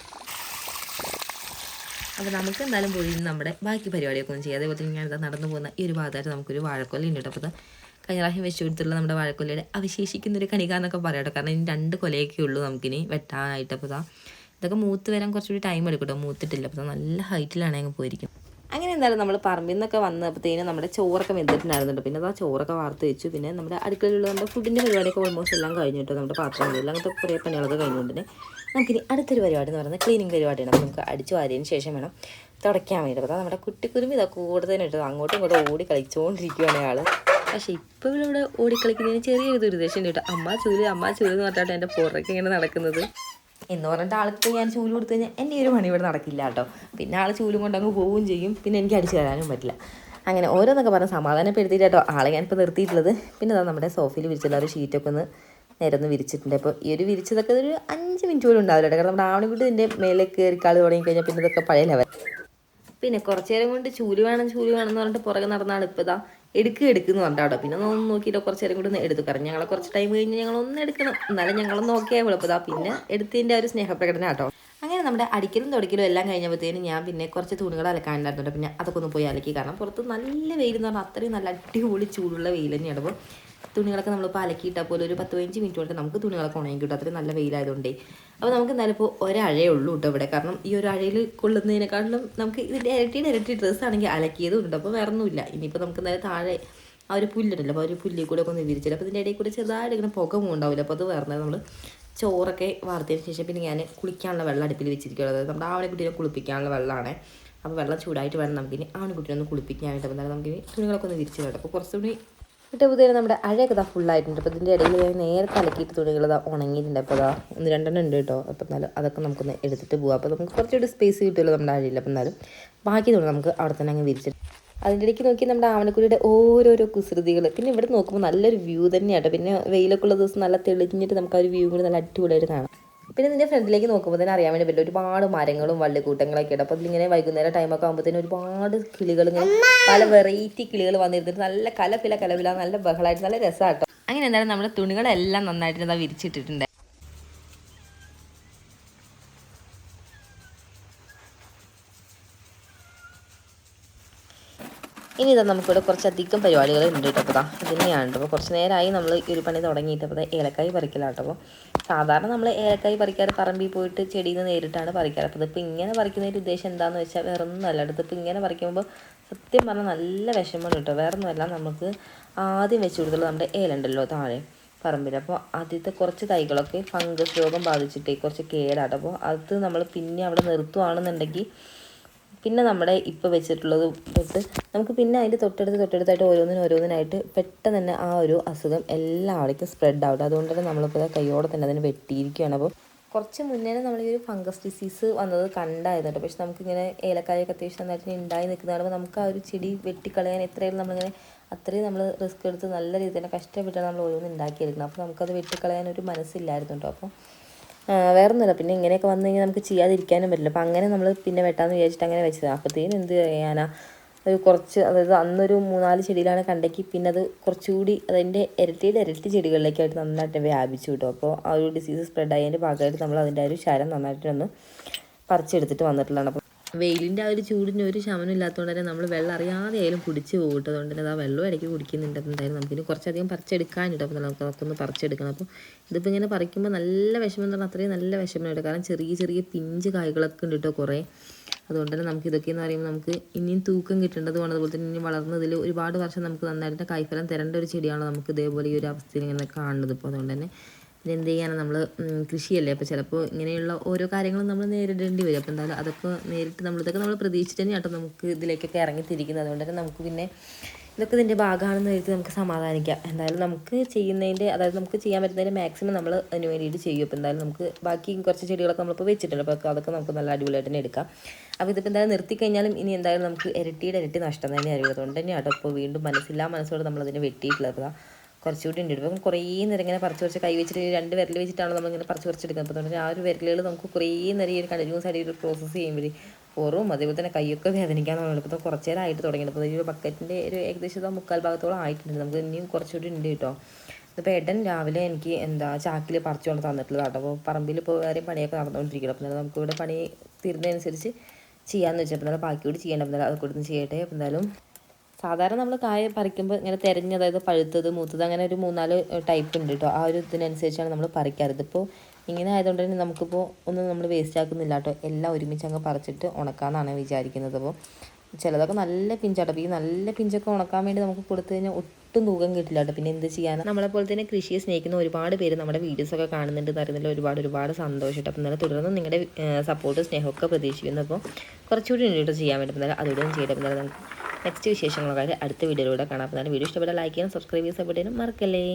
അപ്പോൾ നമുക്ക് എന്തായാലും പോയി നമ്മുടെ ബാക്കി പരിപാടിയൊക്കെ ഒന്നും ചെയ്യാം. അതേപോലെ തന്നെ ഞാനിത് നടന്നു പോകുന്ന ഈ ഒരു ഭാഗത്തായിട്ട് നമുക്കൊരു വാഴക്കൊല ഉണ്ട് കേട്ടോ അപ്പോൾ കഴിഞ്ഞ വെച്ച് കൊടുത്തുള്ള നമ്മുടെ വാഴക്കൊലയുടെ അവശേഷിക്കുന്ന ഒരു കണിക എന്നൊക്കെ പറയാം കേട്ടോ കാരണം ഇനി രണ്ട് കൊലയൊക്കെ ഉള്ളൂ നമുക്കിനി വെട്ടാനായിട്ട്. അപ്പോൾ ഇതാ ഇതൊക്കെ മൂത്ത് വരാൻ കുറച്ചുകൂടി ടൈം എടുക്കും കേട്ടോ മൂത്തിട്ടില്ല. അപ്പോൾ നല്ല ഹൈറ്റിലാണ് അങ്ങ് പോയിരിക്കും അങ്ങനെ എന്തായാലും നമ്മൾ പറമ്പിൽ നിന്നൊക്കെ വന്നപ്പോഴത്തേനും നമ്മുടെ ചോറൊക്കെ വെന്തിട്ടുണ്ടായിരുന്നുണ്ട് പിന്നെ അതാ ചോറൊക്കെ വാർത്ത് വെച്ചു. പിന്നെ നമ്മുടെ അടുക്കളയിലുള്ള നമ്മുടെ ഫുഡിന്റെ പരിപാടിയൊക്കെ ഓൾമോസ്റ്റ് എല്ലാം കഴിഞ്ഞിട്ട് നമ്മുടെ പാത്രം അങ്ങനത്തെ കുറേ പണികളൊക്കെ കഴിഞ്ഞുകൊണ്ട് നമുക്കിനി അടുത്തൊരു പരിപാടി എന്ന് പറയുന്നത് ക്ലീനിങ് പരിപാടിയാണ്. അപ്പോൾ നമുക്ക് അടിച്ചു വാരിയതിന് ശേഷം വേണം തുടയ്ക്കാൻ വേണ്ടി. അപ്പോൾ നമ്മുടെ കുട്ടിക്കുരുമി ഇതൊക്കെ കൂടുതൽ ഇട്ടത്. അങ്ങോട്ടും ഇങ്ങോട്ടും ഓടി കളിച്ചുകൊണ്ടിരിക്കുകയാണ് ആൾ പക്ഷേ ഇപ്പോൾ ഇവിടെ ഓടിക്കളിക്കുന്നതിന് ചെറിയൊരു ദുരിദേശം കേട്ടോ. അമ്മ ചൂൽ അമ്മ ചൂൽ എന്ന് പറഞ്ഞിട്ടാണ് എന്റെ പുറകെ ഇങ്ങനെ നടക്കുന്നത്. എന്ന് പറഞ്ഞിട്ട് ആൾക്ക് ഞാൻ ചൂൽ കൊടുത്തു കഴിഞ്ഞാൽ എന്റെ ഒരു പണി ഇവിടെ നടക്കില്ല കേട്ടോ. പിന്നെ ആൾ ചൂലും കൊണ്ട് അങ്ങ് പോവുകയും ചെയ്യും. പിന്നെ എനിക്ക് അടിച്ചു തരാനും പറ്റില്ല. അങ്ങനെ ഓരോന്നൊക്കെ പറഞ്ഞ് സമാധാനപ്പെടുത്തിയിട്ട് കേട്ടോ. ആളെ ഞാനിപ്പോൾ നിർത്തിയിട്ടുള്ളത്. പിന്നെ അതാ നമ്മുടെ സോഫയിൽ വിരിച്ചുള്ള ഒരു ഷീറ്റൊക്കെ ഒന്ന് നേരെ ഒന്ന് വിരിച്ചിട്ടുണ്ട്. അപ്പോൾ ഈ ഒരു വിരിച്ചതൊക്കെ ഒരു അഞ്ച് മിനിറ്റ് പോലും ഉണ്ടാവില്ല കാരണം നമ്മുടെ ആവണിക്കുട്ടി ഇതിന്റെ മേലെ കയറി കളി തുടങ്ങി കഴിഞ്ഞാൽ പിന്നെ ഇതൊക്കെ പഴയ ലെവൽ പിന്നെ കുറച്ചു നേരം കൊണ്ട് ചൂൽ വേണം ചൂൽ വേണം എന്ന് പറഞ്ഞിട്ട് പുറകെ നടന്നാണ് ഇപ്പോൾ ഇതാ എടുക്കുക എടുക്കുന്നു പറഞ്ഞാട്ടോ പിന്നെ ഒന്ന് നോക്കിയിട്ട് കുറച്ച് നേരം കൂടി ഒന്ന് എടുത്തു. ഞങ്ങളെ കുറച്ച് ടൈം കഴിഞ്ഞ് ഞങ്ങൾ ഒന്ന് എടുക്കണം. എന്നാലും ഞങ്ങൾ നോക്കിയാൽ കുഴപ്പമില്ല പിന്നെ എടുത്തതിന്റെ ഒരു സ്നേഹപ്രകടനം കേട്ടോ അങ്ങനെ നമ്മുടെ അടിക്കലും തുടക്കലും എല്ലാം കഴിഞ്ഞപ്പോഴത്തേനും ഞാൻ പിന്നെ കുറച്ച് തുണികൾ അലക്കാനുണ്ടായിരുന്നു പിന്നെ അതൊക്കെ ഒന്ന് പോയി അലക്കി. കാരണം പുറത്ത് നല്ല വെയിൽ എന്ന് പറഞ്ഞാൽ അത്രയും നല്ല അടിപൊളി ചൂടുള്ള വെയിൽ തന്നെയാണ്. അപ്പോൾ തുണികളൊക്കെ നമ്മളിപ്പോൾ അലക്കിയിട്ടാൽ പോലും ഒരു പത്ത് പതിനഞ്ച് മിനിറ്റ് കൊണ്ട് നമുക്ക് തുണികളൊക്കെ ഉണങ്ങി കിട്ടും. അത്രയും നല്ല വെയിലായതുകൊണ്ടേ. അപ്പോൾ നമുക്ക് എന്തായാലും ഇപ്പോൾ ഒരഴയേ ഉള്ളൂ കേട്ടോ ഇവിടെ. കാരണം ഈ ഒരു അഴയിൽ കൊള്ളുന്നതിനെക്കാളും നമുക്ക് ഇതിന്റെ ഇരട്ടിയുടെ ഇരട്ടി ഡ്രസ്സ് ആണെങ്കിൽ അലക്കിയതും ഉണ്ട്. അപ്പോൾ വേറെ ഒന്നുമില്ല ഇനിയിപ്പോൾ നമുക്ക് എന്തായാലും താഴെ ആ ഒരു പുല്ലുണ്ടല്ലോ അപ്പോൾ ആ ഒരു പുല്ലിൽ കൂടെ ഒക്കെ ഒന്ന് വിരിച്ചില്ല അപ്പോൾ ഇതിന്റെ ഇടയിൽ കൂടെ ചെറുതായിട്ട് ഇങ്ങനെ പുക ഉണ്ടാവില്ല അപ്പോൾ അത് വേറെ നമ്മൾ ചോറൊക്കെ വാർത്തതിന് ശേഷം പിന്നെ ഞാൻ കുളിക്കാനുള്ള വെള്ളം അടുപ്പിൽ വെച്ചിരിക്കുകയുള്ളത് അതായത് നമ്മുടെ ആവണക്കുട്ടീനെ കുളിപ്പിക്കാനുള്ള വെള്ളമാണ് അപ്പോൾ വെള്ളം ചൂടായിട്ട് വേണം നമുക്കിനി ആവണക്കുട്ടീനെ ഒന്ന് കുളിപ്പിക്കാനായിട്ട്. അപ്പോൾ എന്തായാലും നമുക്കിനി തുണികളൊക്കെ ഒന്ന് വിരിച്ചു വേണം അപ്പോൾ കുറച്ചുകൂടി ഇട്ടപ്പോഴത്തേനും നമ്മുടെ അഴയൊക്കെ ഇതാ ഫുള്ളായിട്ടുണ്ട് അപ്പോൾ ഇതിന്റെ ഇടയിൽ ഞാൻ നേരത്തെ അലക്കിയിട്ട് തുണികൾ ഇതാ ഉണങ്ങിയിട്ടുണ്ട്. അപ്പോൾ അതാ ഒന്ന് രണ്ടെണ്ണം ഉണ്ട് കേട്ടോ. അപ്പോൾ എന്നാലും അതൊക്കെ നമുക്കൊന്ന് എടുത്തിട്ട് പോകാം അപ്പോൾ നമുക്ക് കുറച്ചുകൂടി സ്പേസ് കിട്ടുമല്ലോ നമ്മുടെ അഴയിൽ അപ്പോൾ എന്നാലും ബാക്കി തുണി നമുക്ക് അവിടെ തന്നെ അങ്ങ് വിരിച്ചിട്ട് അതിന്റെ ഇടയ്ക്ക് നോക്കി നമ്മുടെ ആവണക്കുടിയുടെ ഓരോരോ കുസൃതികൾ പിന്നെ ഇവിടെ നോക്കുമ്പോൾ നല്ലൊരു വ്യൂ തന്നെയാട്ടോ പിന്നെ വെയിലൊക്കെ ഉള്ള ദിവസം നല്ല തെളിഞ്ഞിട്ട് നമുക്ക് ആ ഒരു വ്യൂ കൂടി നല്ല അടിപൊളിയായിട്ട് കാണാം. പിന്നെ നിന്റെ ഫ്രണ്ടിലേക്ക് നോക്കുമ്പോൾ തന്നെ അറിയാൻ വേണ്ടി പറ്റില്ല. ഒരുപാട് മരങ്ങളും വള്ളിക്കൂട്ടങ്ങളൊക്കെ ഉണ്ട്. അപ്പോൾ ഇതിലിങ്ങനെ വൈകുന്നേരം ടൈമൊക്കെ ആകുമ്പോഴത്തേനും ഒരുപാട് കിളികൾ ഇങ്ങനെ പല വെറൈറ്റി കിളികൾ വന്നിരുന്നിട്ട് നല്ല കലപില കലപില നല്ല ബഹളമായിട്ട് നല്ല രസമാട്ടോ അങ്ങനെ എന്തായാലും നമ്മുടെ തുണികളെല്ലാം നന്നായിട്ട് ഇതാ വിരിച്ചിട്ടിട്ടുണ്ട്. ഇനി ഇതാ നമുക്കിവിടെ കുറച്ചധികം പരിപാടികൾ ഉണ്ട് കേട്ടോ അപ്പോൾ ഇത് തന്നെയാണ് കേട്ടോ. കുറച്ച് നേരമായി നമ്മൾ ഈ ഒരു പണി തുടങ്ങിയിട്ട് അപ്പോൾ ഏലക്കായി പറിക്കലാണ് കേട്ടോ. സാധാരണ നമ്മൾ ഏലക്കായി പറിക്കാറ് പറമ്പിൽ പോയിട്ട് ചെടിയിൽ നിന്ന് നേരിട്ടാണ് പറിക്കാറ്. അപ്പോൾ ഇതിപ്പോൾ ഇങ്ങനെ പറിക്കുന്നതിന്റെ ഉദ്ദേശം എന്താണെന്ന് വെച്ചാൽ വേറെ ഒന്നുമല്ല ഇതിപ്പോൾ ഇങ്ങനെ പറിക്കുമ്പോൾ സത്യം പറഞ്ഞാൽ നല്ല വിഷമമാണ് കേട്ടോ. വേറെ ഒന്നുമല്ല നമുക്ക് ആദ്യം വെച്ച് കൊടുത്തുള്ള നമ്മുടെ ഏലുണ്ടല്ലോ താഴെ പറമ്പിൽ. അപ്പോൾ ആദ്യത്തെ കുറച്ച് തൈകളൊക്കെ ഫംഗസ് രോഗം ബാധിച്ചിട്ടേ കുറച്ച് കേടാട്ടോ അപ്പോൾ അത് നമ്മൾ പിന്നെ അവിടെ നിർത്തുവാണെന്നുണ്ടെങ്കിൽ പിന്നെ നമ്മുടെ ഇപ്പോൾ വെച്ചിട്ടുള്ളത് തൊട്ട് നമുക്ക് പിന്നെ അതിന്റെ തൊട്ടടുത്ത് തൊട്ടടുത്തായിട്ട് ഓരോന്നിനും ഓരോന്നിനായിട്ട് പെട്ടെന്ന് തന്നെ ആ ഒരു അസുഖം എല്ലാവിടേക്കും സ്പ്രെഡ് ആവട്ടെ. അതുകൊണ്ട് തന്നെ നമ്മളിപ്പോൾ കൈയോടെ തന്നെ അതിന് വെട്ടിയിരിക്കുകയാണ്. അപ്പോൾ കുറച്ച് മുന്നേ നമ്മൾ ഈ ഒരു ഫംഗസ് ഡിസീസ് വന്നത് കണ്ടായിരുന്നു പക്ഷെ നമുക്കിങ്ങനെ ഏലക്കായൊക്കെ അത്യാവശ്യം നന്നായിട്ട് ഉണ്ടായി നിൽക്കുന്ന കാണുമ്പോൾ നമുക്ക് ആ ഒരു ചെടി വെട്ടിക്കളയാൻ എത്രയും നമ്മളിങ്ങനെ അത്രയും നമ്മൾ റിസ്ക് എടുത്ത് നല്ല രീതിയിൽ തന്നെ കഷ്ടപ്പെട്ടാണ് നമ്മൾ ഓരോന്ന് ഉണ്ടാക്കിയെടുക്കുന്നത് അപ്പോൾ നമുക്കത് വെട്ടിക്കളയാൻ ഒരു മനസ്സില്ലായിരുന്നു കേട്ടോ. അപ്പോൾ വേറെ ഒന്നുമില്ല പിന്നെ ഇങ്ങനെയൊക്കെ വന്നു കഴിഞ്ഞാൽ നമുക്ക് ചെയ്യാതിരിക്കാനും പറ്റില്ല. അപ്പം അങ്ങനെ നമ്മൾ പിന്നെ വെട്ടാമെന്ന് വിചാരിച്ചിട്ട് അങ്ങനെ വെച്ചതാണ് അപ്പോഴത്തേനും എന്ത് ചെയ്യാനാ? ഒരു കുറച്ച് അതായത് അന്നൊരു മൂന്നാൽ ചെടിയിലാണ് കണ്ടെങ്കിൽ പിന്നെ അത് കുറച്ചുകൂടി അതിന്റെ ഇരട്ടിയുടെ ഇരട്ടി ചെടികളിലേക്കായിട്ട് നന്നായിട്ട് വ്യാപിച്ചു കിട്ടും അപ്പോൾ ആ ഒരു ഡിസീസ് സ്പ്രെഡ് ആയതിന്റെ ഭാഗമായിട്ട് നമ്മൾ അതിന്റെ ഒരു ശരം നന്നായിട്ടൊന്ന് പറിച്ചെടുത്തിട്ട് വന്നിട്ടുള്ളതാണ്. അപ്പോൾ വെയിലിന്റെ ആ ഒരു ചൂടിന് ഒരു ശമനം ഇല്ലാത്തതുകൊണ്ട് തന്നെ നമ്മൾ വെള്ളം അറിയാതെ ആയാലും കുടിച്ച് പോകട്ടതുകൊണ്ട് തന്നെ ആ വെള്ളം ഇടയ്ക്ക് കുടിക്കുന്നുണ്ട് എന്തായാലും നമുക്കിനി കുറച്ചധികം പറിച്ചെടുക്കാനുണ്ട്. അപ്പോൾ നമുക്ക് നമുക്കൊന്ന് പറിച്ചെടുക്കണം. അപ്പോൾ ഇതിപ്പോൾ ഇങ്ങനെ പറിക്കുമ്പോൾ നല്ല വിഷമം എന്ന് പറഞ്ഞാൽ അത്രയും നല്ല വിഷമമുണ്ട് കാരണം ചെറിയ ചെറിയ പിഞ്ച് കായ്കളൊക്കെ ഉണ്ട് കേട്ടോ കുറേ. അതുകൊണ്ട് തന്നെ നമുക്ക് ഇതൊക്കെ എന്ന് പറയുമ്പോൾ നമുക്ക് ഇനിയും തൂക്കം കിട്ടേണ്ടതുമാണ് അതുപോലെ തന്നെ ഇനി വളർന്നതിൽ ഒരുപാട് വർഷം നമുക്ക് നന്നായിട്ട് കായ്ഫലം തരേണ്ട ഒരു ചെടിയാണ് നമുക്ക് ഇതേപോലെ ഈ ഒരു അവസ്ഥയിൽ ഇങ്ങനെ കാണുന്നത്. ഇപ്പോൾ അതുകൊണ്ട് തന്നെ പിന്നെ എന്ത് ചെയ്യാനാണ് നമ്മൾ കൃഷിയല്ലേ? അപ്പോൾ ചിലപ്പോൾ ഇങ്ങനെയുള്ള ഓരോ കാര്യങ്ങളും നമ്മൾ നേരിടേണ്ടി വരും. അപ്പോൾ എന്തായാലും അതൊക്കെ നേരിട്ട് നമ്മൾ ഇതൊക്കെ നമ്മൾ പ്രതീക്ഷിച്ച് തന്നെയാട്ടോ നമുക്ക് ഇതിലേക്കൊക്കെ ഇറങ്ങി തിരിക്കുന്നത് അതുകൊണ്ട് തന്നെ നമുക്ക് പിന്നെ ഇതൊക്കെ ഇതിന്റെ ഭാഗമാണെന്ന് കരുതി നമുക്ക് സമാധാനിക്കാം. എന്തായാലും നമുക്ക് ചെയ്യുന്നതിന്റെ അതായത് നമുക്ക് ചെയ്യാൻ പറ്റുന്നതിന്റെ മാക്സിമം നമ്മൾ അതിന് വേണ്ടിയിട്ട് ചെയ്യും. അപ്പോൾ എന്തായാലും നമുക്ക് ബാക്കി കുറച്ച് ചെടികളൊക്കെ നമ്മളിപ്പോൾ വെച്ചിട്ടുണ്ട്. അപ്പോൾ അതൊക്കെ നമുക്ക് നല്ല അടിപൊളിയായിട്ട് തന്നെ എടുക്കാം. അപ്പോൾ ഇതിപ്പോൾ എന്തായാലും നിർത്തി കഴിഞ്ഞാലും ഇനി എന്തായാലും നമുക്ക് ഇരട്ടിയുടെ ഇരട്ടി നഷ്ടം തന്നെ അറിയുള്ളൂ അതുകൊണ്ട് തന്നെയാണ് ഇപ്പോൾ വീണ്ടും മനസ്സില്ലാ മനസ്സോടെ നമ്മളതിനെ വെട്ടിയിട്ടുള്ളത്. കുറച്ചുകൂടി ഉണ്ട്. ഇപ്പം കുറേ നേരം ഇങ്ങനെ പറിച്ച് കുറച്ച് കൈ വെച്ചിട്ട് രണ്ട് വിരൽ വെച്ചിട്ടാണ് നമ്മളിങ്ങനെ പറിച്ച് പറിച്ചെടുക്കുന്നത്. അപ്പോൾ ആ ഒരു വിരലുകൾ നമുക്ക് കുറേ നേരം ഈ ഒരു കണ്ടിന്യൂസ് ആയിട്ട് ഒരു പ്രോസസ്സ് ചെയ്യുമ്പോൾ പുറവും അതേപോലെ തന്നെ കൈയൊക്കെ വേദനിക്കാൻ തുടങ്ങി ഇപ്പോൾ കുറച്ച് നേരമായിട്ട് തുടങ്ങിയത് അപ്പോൾ ഈ ഒരു ബക്കറ്റിന്റെ ഒരു ഏകദേശം മുക്കാൽ ഭാഗത്തോളം ആയിട്ടുണ്ട്. നമുക്ക് ഇനിയും കുറച്ചുകൂടി ഉണ്ട് കേട്ടോ. ഇപ്പോൾ ഏട്ടൻ രാവിലെ എനിക്ക് എന്താ ചാക്കിൽ പറിച്ചുകൊണ്ട് തന്നിട്ടുള്ളത് കേട്ടോ. അപ്പോൾ പറമ്പിൽ ഇപ്പോൾ വേറെ പണിയൊക്കെ നടന്നുകൊണ്ടിരിക്കണം അപ്പോൾ നമുക്ക് ഇവിടെ പണി തീരുന്നതനുസരിച്ച് ചെയ്യാമെന്ന് വെച്ചാൽ അപ്പോൾ ബാക്കി കൂടി ചെയ്യേണ്ട അപ്പോൾ അത് ഇവിടുന്ന് ചെയ്യട്ടെ. അപ്പോൾ എന്തായാലും സാധാരണ നമ്മൾ കായ പറിക്കുമ്പോൾ ഇങ്ങനെ തിരഞ്ഞ് അതായത് പഴുത്തത് മൂത്തത് അങ്ങനെ ഒരു മൂന്നാൽ ടൈപ്പ് ഉണ്ട് കേട്ടോ ആ ഒരു ഇതിനനുസരിച്ചാണ് നമ്മൾ പറിക്കാറ്. ഇതിപ്പോൾ ഇങ്ങനെ ആയതുകൊണ്ട് തന്നെ നമുക്കിപ്പോൾ ഒന്നും നമ്മൾ വേസ്റ്റ് ആക്കുന്നില്ല കേട്ടോ എല്ലാം ഒരുമിച്ച് അങ്ങ് പറിച്ചിട്ട് ഉണക്കാമെന്നാണ് വിചാരിക്കുന്നത്. അപ്പോൾ ചിലതൊക്കെ നല്ല പിഞ്ചാട്ടോ അപ്പോൾ ഈ നല്ല പിഞ്ചൊക്കെ ഉണക്കാൻ വേണ്ടി നമുക്ക് കൊടുത്തു കഴിഞ്ഞാൽ ഒട്ടും തൂക്കം കിട്ടില്ല കേട്ടോ. പിന്നെ എന്ത് ചെയ്യാനാണ് നമ്മളെപ്പോലെ തന്നെ കൃഷിയെ സ്നേഹിക്കുന്ന ഒരുപാട് പേര് നമ്മുടെ വീഡിയോസൊക്കെ കാണുന്നുണ്ട് അറിയുന്നതിൽ ഒരുപാട് ഒരുപാട് സന്തോഷം അപ്പോൾ എന്നാലും തുടർന്ന് നിങ്ങളുടെ സപ്പോർട്ട് സ്നേഹമൊക്കെ പ്രതീക്ഷിക്കുന്നു. അപ്പോൾ കുറച്ചുകൂടി കേട്ടോ ചെയ്യാൻ വേണ്ടി എന്നാലും അതുകൂടെ ചെയ്യട്ടെ. അപ്പോൾ നെക്സ്റ്റ് വിശേഷങ്ങളൊക്കെ അടുത്ത വീഡിയോയിലൂടെ കാണാം. അപ്പോൾ വീഡിയോ ഇഷ്ടപ്പെട്ട ലൈക്ക് ചെയ്യാനും സബ്സ്ക്രൈബ് ചെയ്യാൻ സപ്പോർട്ട് ചെയ്യാനും മറക്കല്ലേ.